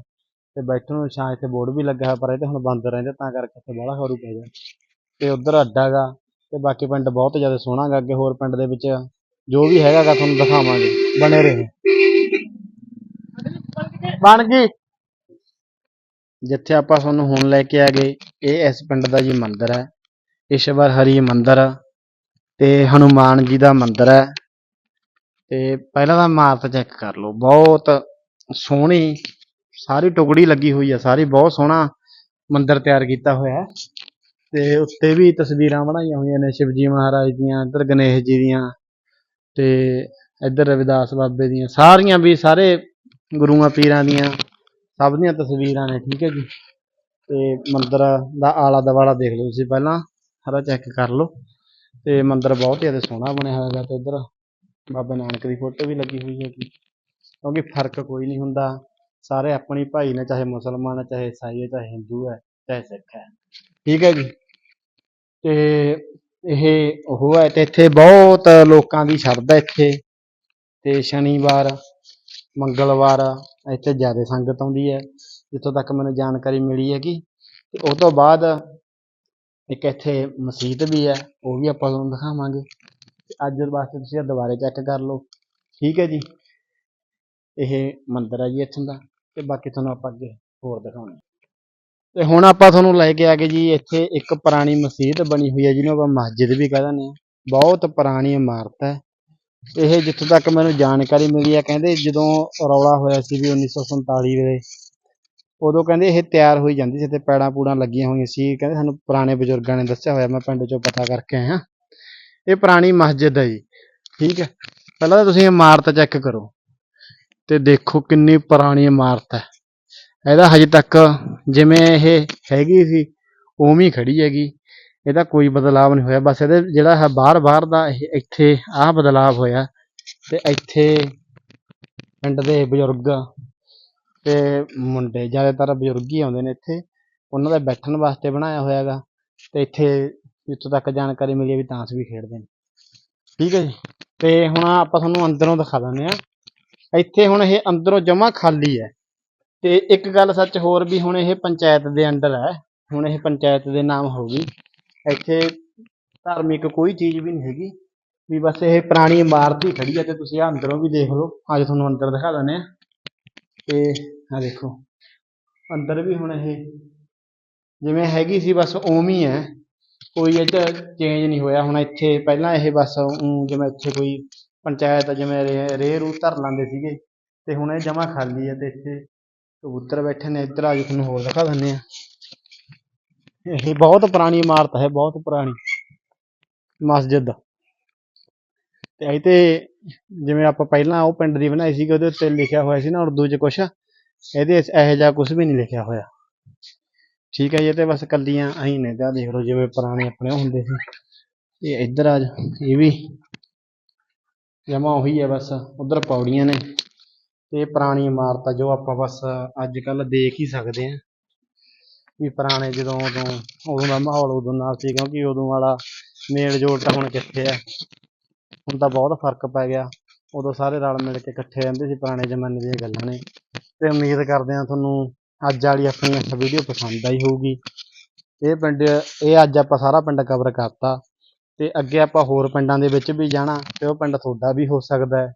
ਤੇ ਬੈਠਣ ਨੂੰ ਛਾਂ ਇੱਥੇ ਬੋਰਡ ਵੀ ਲੱਗਾ ਹੋਇਆ ਪਰ ਇਹ ਤੇ ਹੁਣ ਬੰਦ ਰਹਿੰਦੇ ਤਾਂ ਕਰਕੇ ਇੱਥੇ ਬੜਾ ਖਰੂ ਪੈ ਗਿਆ। ਤੇ ਉਧਰ ਅੱਡਾ ਗਾ ਤੇ ਬਾਕੀ ਪਿੰਡ ਬਹੁਤ ਜ਼ਿਆਦਾ ਸੋਹਣਾ ਗਾ ਅੱਗੇ ਹੋਰ ਪਿੰਡ ਦੇ ਵਿੱਚ ਜੋ ਵੀ ਹੈਗਾ ਗਾ ਤੁਹਾਨੂੰ ਦਿਖਾਵਾਂਗੇ ਬਣੇ ਰਹੋ। ਬਣ ਗਈ। ਜਿੱਥੇ ਆਪਾਂ ਤੁਹਾਨੂੰ ਹੁਣ ਲੈ ਕੇ ਆ ਗਏ, ਇਹ ਇਸ ਪਿੰਡ ਦਾ ਜੀ ਮੰਦਿਰ ਹੈ। ਈਸ਼ਵਰ ਹਰੀ ਮੰਦਿਰ ਤੇ ਹਨੂਮਾਨ ਜੀ ਦਾ ਮੰਦਿਰ ਹੈ। ਤੇ ਪਹਿਲਾਂ ਤਾਂ ਇਮਾਰਤ ਚੈੱਕ ਕਰ ਲਓ, ਬਹੁਤ ਸੋਹਣੀ, ਸਾਰੀ ਟੁਕੜੀ ਲੱਗੀ ਹੋਈ ਹੈ ਸਾਰੀ ਬਹੁਤ ਸੋਹਣਾ ਮੰਦਿਰ ਤਿਆਰ ਕੀਤਾ ਹੋਇਆ ਹੈ। ਤੇ ਉੱਤੇ ਵੀ ਤਸਵੀਰਾਂ ਬਣਾਈਆਂ ਹੋਈਆਂ ਨੇ ਸ਼ਿਵਜੀ ਮਹਾਰਾਜ ਦੀਆਂ, ਇੱਧਰ ਗਣੇਸ਼ ਜੀ ਦੀਆਂ, ਤੇ ਇੱਧਰ ਰਵਿਦਾਸ ਬਾਬੇ ਦੀਆਂ, ਸਾਰੀਆਂ ਵੀ ਸਾਰੇ ਗੁਰੂਆਂ ਪੀਰਾਂ ਦੀਆਂ। ਸਭ ਦੀਆਂ ਤਸਵੀਰਾਂ ਨੇ, ਠੀਕ ਹੈ ਜੀ। ਤੇ ਮੰਦਿਰ ਦਾ ਆਲਾ ਦੁਆਲਾ ਦੇਖ ਲਓ ਤੁਸੀਂ ਪਹਿਲਾਂ, ਸਾਰਾ ਚੈੱਕ ਕਰ ਲਓ। ਤੇ ਮੰਦਿਰ ਬਹੁਤ ਜ਼ਿਆਦਾ ਸੋਹਣਾ ਬਣਿਆ ਹੋਇਆ ਹੈਗਾ ਤੇ ਇੱਧਰ ਬਾਬਾ ਨਾਨਕ ਦੀ ਫੋਟੋ ਵੀ ਲੱਗੀ ਹੋਈ ਹੈਗੀ। ਕਿਉਂਕਿ ਫ਼ਰਕ ਕੋਈ ਨਹੀਂ ਹੁੰਦਾ। ਸਾਰੇ ਆਪਣੀ ਭਾਈ ਨੇ, ਚਾਹੇ ਮੁਸਲਮਾਨ ਹੈ, ਚਾਹੇ ਈਸਾਈ ਹੈ, ਚਾਹੇ ਹਿੰਦੂ ਹੈ, ਚਾਹੇ ਸਿੱਖ ਹੈ। ਠੀਕ ਹੈ ਜੀ। ਤੇ ਇਹ ਉਹ ਹੈ ਤੇ ਇੱਥੇ ਬਹੁਤ ਲੋਕਾਂ ਦੀ ਸ਼ਰਧਾ ਇੱਥੇ। ਤੇ ਸ਼ਨੀਵਾਰ, ਮੰਗਲਵਾਰ ਇੱਥੇ ਜ਼ਿਆਦਾ ਸੰਗਤ ਆਉਂਦੀ ਹੈ, ਜਿੱਥੋਂ ਤੱਕ ਮੈਨੂੰ ਜਾਣਕਾਰੀ ਮਿਲੀ ਹੈਗੀ। ਤੇ ਉਹ ਤੋਂ ਬਾਅਦ ਇੱਕ ਇੱਥੇ ਮਸਜਿਦ ਵੀ ਹੈ, ਉਹ ਵੀ ਆਪਾਂ ਤੁਹਾਨੂੰ ਦਿਖਾਵਾਂਗੇ। ਤੇ ਅੱਜ ਵਾਸਤੇ ਤੁਸੀਂ ਦੁਬਾਰੇ ਚੈੱਕ ਕਰ ਲਓ। ਠੀਕ ਹੈ ਜੀ? ਇਹ ਮੰਦਿਰ ਹੈ ਜੀ ਇੱਥੋਂ ਦਾ, ਤੇ ਬਾਕੀ ਤੁਹਾਨੂੰ ਆਪਾਂ ਅੱਗੇ ਹੋਰ ਦਿਖਾਉਣੇ ਤੇ ਹੁਣ ਆਪਾਂ ਤੁਹਾਨੂੰ ਲੈ ਕੇ ਆ ਗਏ ਜੀ, ਇੱਥੇ ਇੱਕ ਪੁਰਾਣੀ ਮਸਜਿਦ ਬਣੀ ਹੋਈ ਹੈ ਜਿਹਨੂੰ ਆਪਾਂ ਮਸਜਿਦ ਵੀ ਕਹਿ ਦਿੰਦੇ ਹਾਂ ਬਹੁਤ ਪੁਰਾਣੀ ਇਮਾਰਤ ਹੈ। ਇਹ ਜਿੱਥੋਂ ਤੱਕ ਮੈਨੂੰ ਜਾਣਕਾਰੀ ਮਿਲੀ ਹੈ ਕਹਿੰਦੇ ਜਦੋਂ ਰੌਲਾ ਹੋਇਆ ਸੀ ਵੀ 1947 ਵੇਲੇ ਉਦੋਂ ਕਹਿੰਦੇ ਇਹ ਤਿਆਰ ਹੋਈ ਜਾਂਦੀ ਸੀ ਤੇ ਪੈੜਾਂ ਪੂੜਾਂ ਲੱਗੀਆਂ ਹੋਈਆਂ ਸੀ। ਕਹਿੰਦੇ ਸਾਨੂੰ ਪੁਰਾਣੇ ਬਜ਼ੁਰਗਾਂ ਨੇ ਦੱਸਿਆ ਹੋਇਆ, ਮੈਂ ਪਿੰਡ ਚੋਂ ਪਤਾ ਕਰਕੇ ਆਇਆ। ਇਹ ਪੁਰਾਣੀ ਮਸਜਿਦ ਹੈ ਜੀ, ਠੀਕ ਹੈ। ਪਹਿਲਾਂ ਤਾਂ ਤੁਸੀਂ ਇਮਾਰਤ ਚੈੱਕ ਕਰੋ ਤੇ ਦੇਖੋ ਕਿੰਨੀ ਪੁਰਾਣੀ ਇਮਾਰਤ ਹੈ। ਇਹਦਾ ਹਜੇ ਤੱਕ ਜਿਵੇਂ ਇਹ ਹੈਗੀ ਸੀ, ਉਵੇਂ ਹੀ ਖੜੀ ਹੈਗੀ। ਇਹਦਾ ਕੋਈ ਬਦਲਾਵ ਨਹੀਂ ਹੋਇਆ। ਬਸ ਇਹਦੇ ਜਿਹੜਾ ਹੈ ਬਾਹਰ ਬਾਹਰ ਦਾ ਇੱਥੇ ਆਹ ਬਦਲਾਵ ਹੋਇਆ ਤੇ ਇੱਥੇ ਪਿੰਡ ਦੇ ਬਜ਼ੁਰਗ ਤੇ ਮੁੰਡੇ ਜ਼ਿਆਦਾਤਰ ਬਜ਼ੁਰਗ ਹੀ ਆਉਂਦੇ ਨੇ ਇੱਥੇ। ਉਹਨਾਂ ਦਾ ਬੈਠਣ ਵਾਸਤੇ ਬਣਾਇਆ ਹੋਇਆ ਹੈਗਾ ਤੇ ਇੱਥੇ ਜਿੱਥੋਂ ਤੱਕ ਜਾਣਕਾਰੀ ਮਿਲੀ ਹੈ ਵੀ ਤਾਂਸ ਵੀ ਖੇਡਦੇ ਨੇ। ਠੀਕ ਹੈ ਜੀ? ਤੇ ਹੁਣ ਆਪਾਂ ਤੁਹਾਨੂੰ ਅੰਦਰੋਂ ਦਿਖਾ ਦਿੰਦੇ ਆ ਇੱਥੇ ਹੁਣ ਇਹ ਅੰਦਰੋਂ ਜਮਾ ਖਾਲੀ ਹੈ। ਤੇ ਇੱਕ ਗੱਲ ਸੱਚ ਹੋਰ ਵੀ ਹੁਣ ਇਹ ਪੰਚਾਇਤ ਦੇ ਅੰਡਰ ਹੈ। ਹੁਣ ਇਹ ਪੰਚਾਇਤ ਦੇ ਨਾਮ ਹੋਊਗੀ ਇੱਥੇ ਧਾਰਮਿਕ ਕੋਈ ਚੀਜ਼ ਵੀ ਨਹੀਂ ਹੈਗੀ। ਵੀ ਬਸ ਇਹ ਪੁਰਾਣੀ ਇਮਾਰਤ ਹੀ ਖੜੀ ਹੈ ਤੇ ਤੁਸੀਂ ਆ ਅੰਦਰੋਂ ਵੀ ਦੇਖ ਲਓ। ਅੱਜ ਤੁਹਾਨੂੰ ਅੰਦਰ ਦਿਖਾ ਦਿੰਦੇ ਆ ਤੇ ਆ ਦੇਖੋ, ਅੰਦਰ ਵੀ ਹੁਣ ਇਹ ਜਿਵੇਂ ਹੈਗੀ ਸੀ ਬਸ ਉਵੇਂ ਹੀ ਹੈ। ਕੋਈ ਇਹ 'ਚ ਚੇਂਜ ਨਹੀਂ ਹੋਇਆ। ਹੁਣ ਇੱਥੇ ਪਹਿਲਾਂ ਇਹ ਬਸ ਜਿਵੇਂ ਇੱਥੇ ਕੋਈ ਪੰਚਾਇਤ ਜਿਵੇਂ ਰੇਹ ਰੂ ਧਰ ਲਾਂਦੇ ਸੀਗੇ। ਤੇ ਹੁਣ ਇਹ ਜਮਾ ਖਾਲੀ ਹੈ ਤੇ ਇੱਥੇ ਕਬੂਤਰ ਬੈਠੇ ਨੇ। ਇੱਧਰ ਆ ਜੀ ਤੁਹਾਨੂੰ ਹੋਰ ਦਿਖਾ ਦਿੰਦੇ ਆ ਇਹ ਬਹੁਤ ਪੁਰਾਣੀ ਇਮਾਰਤ ਹੈ, ਬਹੁਤ ਪੁਰਾਣੀ ਮਸਜਿਦ। ਤੇ ਇਹ ਤੇ ਜਿਵੇਂ ਆਪਾਂ ਪਹਿਲਾਂ ਉਹ ਪਿੰਡ ਦੀ ਬਣਾਈ ਸੀ ਉਹਦੇ ਉੱਤੇ ਲਿਖਿਆ ਹੋਇਆ ਸੀ ਨਾ ਉਰਦੂ 'ਚ ਕੁਛ, ਇਹਦੇ ਇਹੋ ਜਿਹਾ ਕੁਝ ਵੀ ਨਹੀਂ ਲਿਖਿਆ ਹੋਇਆ। ਠੀਕ ਹੈ ਜੀ, ਇਹ ਤੇ ਬਸ ਕੱਲੀਆਂ ਅਹੀਂ ਨੇ, ਤਾਂ ਦੇਖ ਲਓ ਜਿਵੇਂ ਪੁਰਾਣੇ ਆਪਣੇ ਹੁੰਦੇ ਸੀ। ਇਹ ਇੱਧਰ ਆ ਇਹ ਵੀ ਜਮਾ ਉਹੀ ਹੈ ਬਸ, ਉਧਰ ਪੌੜੀਆਂ ਨੇ। ਤੇ ਪੁਰਾਣੀ ਇਮਾਰਤ ਆ, ਜੋ ਆਪਾਂ ਬਸ ਅੱਜ ਕੱਲ ਦੇਖ ਹੀ ਸਕਦੇ ਹਾਂ। ਵੀ ਪੁਰਾਣੇ ਜਦੋਂ ਉਦੋਂ ਉਦੋਂ ਦਾ ਮਾਹੌਲ ਉਦੋਂ ਨਾਲ ਸੀ, ਕਿਉਂਕਿ ਉਦੋਂ ਵਾਲਾ ਮੇਲ ਜੋਲ ਤਾਂ ਹੁਣ ਕਿੱਥੇ ਹੈ ਹੁਣ ਤਾਂ ਬਹੁਤ ਫ਼ਰਕ ਪੈ ਗਿਆ। ਉਦੋਂ ਸਾਰੇ ਰਲ ਮਿਲ ਕੇ ਇਕੱਠੇ ਰਹਿੰਦੇ ਸੀ ਪੁਰਾਣੇ ਜ਼ਮਾਨੇ ਦੀਆਂ ਗੱਲਾਂ ਨੇ। ਤੇ ਉਮੀਦ ਕਰਦੇ ਹਾਂ ਤੁਹਾਨੂੰ ਅੱਜ ਵਾਲੀ ਆਪਣੀ ਇਹ ਵੀਡੀਓ ਪਸੰਦ ਆਈ ਹੋਊਗੀ। ਇਹ ਪਿੰਡ, ਇਹ ਅੱਜ ਆਪਾਂ ਸਾਰਾ ਪਿੰਡ ਕਵਰ ਕਰਤਾ। ਤੇ ਅੱਗੇ ਆਪਾਂ ਹੋਰ ਪਿੰਡਾਂ ਦੇ ਵਿੱਚ ਵੀ ਜਾਣਾ ਤੇ ਉਹ ਪਿੰਡ ਤੁਹਾਡਾ ਵੀ ਹੋ ਸਕਦਾ ਹੈ।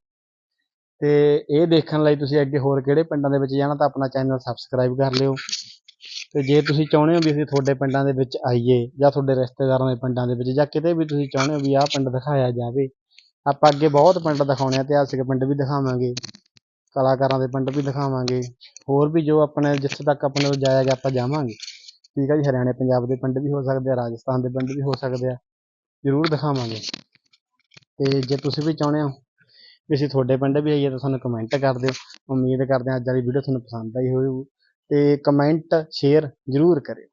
ਤੇ ਇਹ ਦੇਖਣ ਲਈ ਤੁਸੀਂ ਅੱਗੇ ਹੋਰ ਕਿਹੜੇ ਪਿੰਡਾਂ ਦੇ ਵਿੱਚ ਜਾਣਾ ਤਾਂ ਆਪਣਾ ਚੈਨਲ ਸਬਸਕ੍ਰਾਈਬ ਕਰ ਲਿਓ। ਅਤੇ ਜੇ ਤੁਸੀਂ ਚਾਹੁੰਦੇ ਹੋ ਵੀ ਅਸੀਂ ਤੁਹਾਡੇ ਪਿੰਡਾਂ ਦੇ ਵਿੱਚ ਆਈਏ ਜਾਂ ਤੁਹਾਡੇ ਰਿਸ਼ਤੇਦਾਰਾਂ ਦੇ ਪਿੰਡਾਂ ਦੇ ਵਿੱਚ ਜਾਂ ਕਿਤੇ ਵੀ ਤੁਸੀਂ ਚਾਹੁੰਦੇ ਹੋ ਵੀ ਆਹ ਪਿੰਡ ਦਿਖਾਇਆ ਜਾਵੇ, ਆਪਾਂ ਅੱਗੇ ਬਹੁਤ ਪਿੰਡ ਦਿਖਾਉਣੇ ਆ, ਇਤਿਹਾਸਿਕ ਪਿੰਡ ਵੀ ਦਿਖਾਵਾਂਗੇ, ਕਲਾਕਾਰਾਂ ਦੇ ਪਿੰਡ ਵੀ ਦਿਖਾਵਾਂਗੇ, ਹੋਰ ਵੀ ਜੋ ਆਪਣੇ ਜਿੱਥੇ ਤੱਕ ਆਪਣੇ ਤੋਂ ਜਾਇਆ ਗਿਆ ਆਪਾਂ ਜਾਵਾਂਗੇ। ਠੀਕ ਆ ਜੀ, ਹਰਿਆਣੇ ਪੰਜਾਬ ਦੇ ਪਿੰਡ ਵੀ ਹੋ ਸਕਦੇ ਆ, ਰਾਜਸਥਾਨ ਦੇ ਪਿੰਡ ਵੀ ਹੋ ਸਕਦੇ ਆ, ਜ਼ਰੂਰ ਦਿਖਾਵਾਂਗੇ। ਤੇ ਜੇ ਤੁਸੀਂ ਵੀ ਚਾਹੁੰਦੇ ਹੋ ਵੀ ਅਸੀਂ ਤੁਹਾਡੇ ਪਿੰਡ ਵੀ ਆਈਏ ਤਾਂ ਸਾਨੂੰ ਕਮੈਂਟ ਕਰ ਦਿਓ। ਉਮੀਦ ਕਰਦੇ ਹਾਂ ਅੱਜ ਵਾਲੀ ਵੀਡੀਓ ਤੁਹਾਨੂੰ ਪਸੰਦ ਆਈ ਹੋਵੇਗੀ ਤੇ ਕਮੈਂਟ ਸ਼ੇਅਰ ਜ਼ਰੂਰ ਕਰਿਓ।